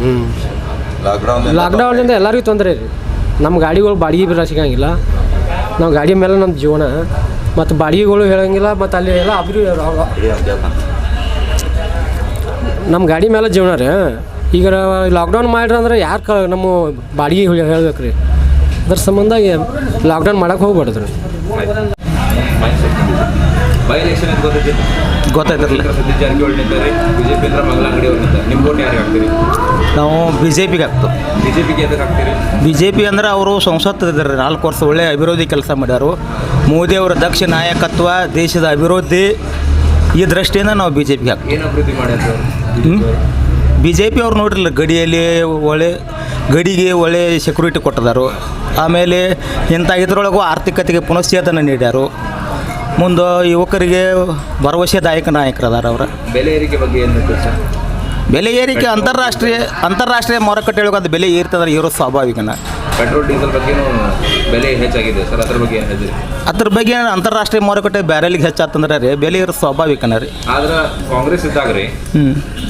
S17: ಹ್ಞೂ ಎಲ್ಲರಿಗೂ ತೊಂದರೆ ರೀ. ನಮ್ಮ ಗಾಡಿಗಳು ಬಾಡಿಗೆ ಬಿರ ಸಿಗಂಗಿಲ್ಲ. ನಾವು ಗಾಡಿ ಮೇಲೆ ನಮ್ಮ ಜೀವನ. ಮತ್ತು ಬಾಡಿಗೆಗಳು ಹೇಳಂಗಿಲ್ಲ, ಮತ್ತು ಅಲ್ಲಿ ಎಲ್ಲ ಅಬ್ರಿ ನಮ್ಮ ಗಾಡಿ ಮೇಲೆ ಜೀವನ ರೀ. ಈಗ ಲಾಕ್ಡೌನ್ ಮಾಡ್ರಿ ಅಂದ್ರೆ ಯಾರು ಕ ನಮ್ಮ ಬಾಡಿಗೆ ಹೇಳ್ಬೇಕು ರೀ ಅದ್ರ ಸಂಬಂಧ ಲಾಕ್ಡೌನ್ ಮಾಡೋಕೆ ಹೋಗ್ಬಾರ್ದು ರೀ.
S25: ಬೈ ಎಲೆಕ್ಷನ್ ಅಂತ ಗೊತ್ತೈತಿ
S5: ಗೊತ್ತಾಯ್ತಿರಲಿಲ್ಲ.
S25: ಸತೀಶ್ ಜಾರಕಿಹೊಳಿ ನಿಂತಾರೆ ಬಿಜೆಪಿ ಅಂದ್ರೆ ಮಂಗಳ ಅಂಗಡಿ ಅವ್ರು ನಿಂತಾರೆ ನಿಮ್ಮ ಓಟ್ ಯಾರಿಗೆ ಹಾಕ್ತೀರಿ?
S5: ನಾವು ಬಿ ಜೆ ಪಿಗೆ ಹಾಕ್ತು
S25: ಬಿಜೆಪಿಗೆ ಎದಕ್ಕೆ ಹಾಕ್ತೀರಿ?
S5: ಬಿ ಜೆ ಪಿ ಅಂದ್ರೆ ಅವರು ಸಂಸತ್ತಿದ್ದಾರೆ ನಾಲ್ಕು ವರ್ಷ ಒಳ್ಳೆ ಅಭಿವೃದ್ಧಿ ಕೆಲಸ ಮಾಡ್ಯಾರು. ಮೋದಿಯವರ ದಕ್ಷ ನಾಯಕತ್ವ ದೇಶದ ಅಭಿವೃದ್ಧಿ ಈ ದೃಷ್ಟಿಯಿಂದ ನಾವು ಬಿ ಜೆ ಪಿಗೆ ಹಾಕ್ತೀವಿ.
S25: ಏನು ಅಭಿವೃದ್ಧಿ ಮಾಡಿದ್ರು
S5: ಬಿ ಜೆ ಪಿ ಅವ್ರು ನೋಡಿರಲಿಲ್ಲ ಗಡಿಯಲ್ಲಿ ಒಳ್ಳೆ ಗಡಿಗೆ ಒಳ್ಳೆ ಸೆಕ್ಯೂರಿಟಿ ಕೊಟ್ಟಿದ್ದಾರೆ ಆಮೇಲೆ ಇಂಥ ಇದರೊಳಗೂ ಆರ್ಥಿಕತೆಗೆ ಪುನಶ್ಚೇತನ ನೀಡ್ಯಾರು. ಮುಂದೆ ಯುವಕರಿಗೆ ಭರವಸೆದಾಯಕ ನಾಯಕರದಾರ ಅವರು.
S25: ಬೆಲೆ ಏರಿಕೆ ಬಗ್ಗೆ ಏನು ಸರ್?
S5: ಬೆಲೆ ಏರಿಕೆ ಅಂತಾರಾಷ್ಟ್ರೀಯ ಅಂತಾರಾಷ್ಟ್ರೀಯ ಮಾರುಕಟ್ಟೆ ಒಳಗೆ ಅದು ಬೆಲೆ ಏರ್ತದ್ರೆ ಇರೋ ಸ್ವಾಭಾವಿಕನ
S25: ಪೆಟ್ರೋಲ್ ಡೀಸೆಲ್ ಬಗ್ಗೆನೂ ಬೆಲೆ ಹೆಚ್ಚಾಗಿದೆ ಸರ್ ಅದ್ರ ಬಗ್ಗೆ ಏನು
S5: ಅದ್ರ ಬಗ್ಗೆ ಅಂತಾರಾಷ್ಟ್ರೀಯ ಮಾರುಕಟ್ಟೆ ಬ್ಯಾರೆಲಿಗೆ ಹೆಚ್ಚಾತಂದ್ರೆ ರೀ ಬೆಲೆ ಇರೋ ಸ್ವಾಭಾವಿಕನ ರೀ.
S25: ಆದ್ರೆ ಕಾಂಗ್ರೆಸ್ ಇದ್ದಾಗ ರೀ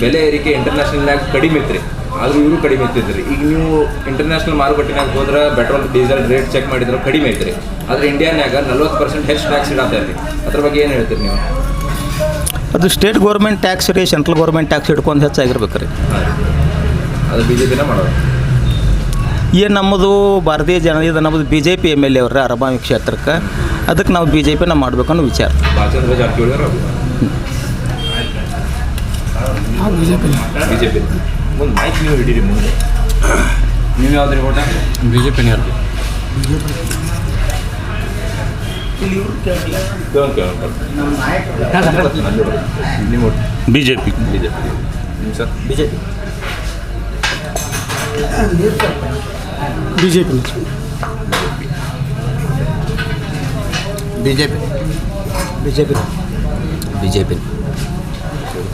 S25: ಬೆಲೆ ಏರಿಕೆ ಇಂಟರ್ನ್ಯಾಷನಲ್ನಾಗ ಕಡಿಮೆ ಇತ್ತು ರೀ ಆದ್ರೂ ಇವರು ಕಡಿಮೆ ಇರ್ತಿದ್ರಿ. ಈಗ ನೀವು ಇಂಟರ್ನ್ಯಾಷನಲ್ ಮಾರುಕಟ್ಟೆನಾಗ ಹೋದ್ರೆ ಪೆಟ್ರೋಲ್ ಡೀಸೆಲ್ ರೇಟ್ ಚೆಕ್ ಮಾಡಿದ್ರೆ ಕಡಿಮೆ ಐತ್ರಿ. ಆದ್ರೆ ಇಂಡಿಯಾನ್ಯಾಗ ನಲ್ವತ್ತು ಪರ್ಸೆಂಟ್ ಹೆಚ್ಚು ಟ್ಯಾಕ್ಸ್ ಇಡತ್ತೆ ರೀ ಅದ್ರ ಬಗ್ಗೆ ಏನು ಹೇಳ್ತೀರಿ ನೀವು?
S5: ಅದು ಸ್ಟೇಟ್ ಗೌರ್ಮೆಂಟ್ ಟ್ಯಾಕ್ಸ್ ರೀ ಸೆಂಟ್ರಲ್ ಗೌರ್ಮೆಂಟ್ ಟ್ಯಾಕ್ಸ್ ಇಟ್ಕೊಂಡು ಹೆಚ್ಚಾಗಿರ್ಬೇಕು ರೀ
S25: ಅದು ಬಿ ಜೆ ಪಿನ ಮಾಡೋದು.
S5: ಏನು ನಮ್ಮದು ಭಾರತೀಯ ಜನ ಇದು ನಮ್ಮದು B J P M L A ಅವ್ರ ಅರಬಾಮಿ ಕ್ಷೇತ್ರಕ್ಕೆ. ಅದಕ್ಕೆ ನಾವು ಬಿ ಜೆ ಪಿನ ಮಾಡ್ಬೇಕು ಅನ್ನೋ ವಿಚಾರ.
S25: ಬಿ ಜೆ ಪಿ ಮುಂದೆ ಮೈಕ್ ನೀವು ಹಿಡೀರಿ ಮುಂದೆ ನೀವು ಯಾವ್ದ್ರಿ ಓಟ
S14: ಬಿ ಜೆ ಪಿನೇ
S25: ನಿಮ್ಮ vote
S14: B J P
S25: B J P ನಿಮ್ಮ sir
S17: B J P
S23: B J P
S26: B J P
S17: B J P
S26: B J P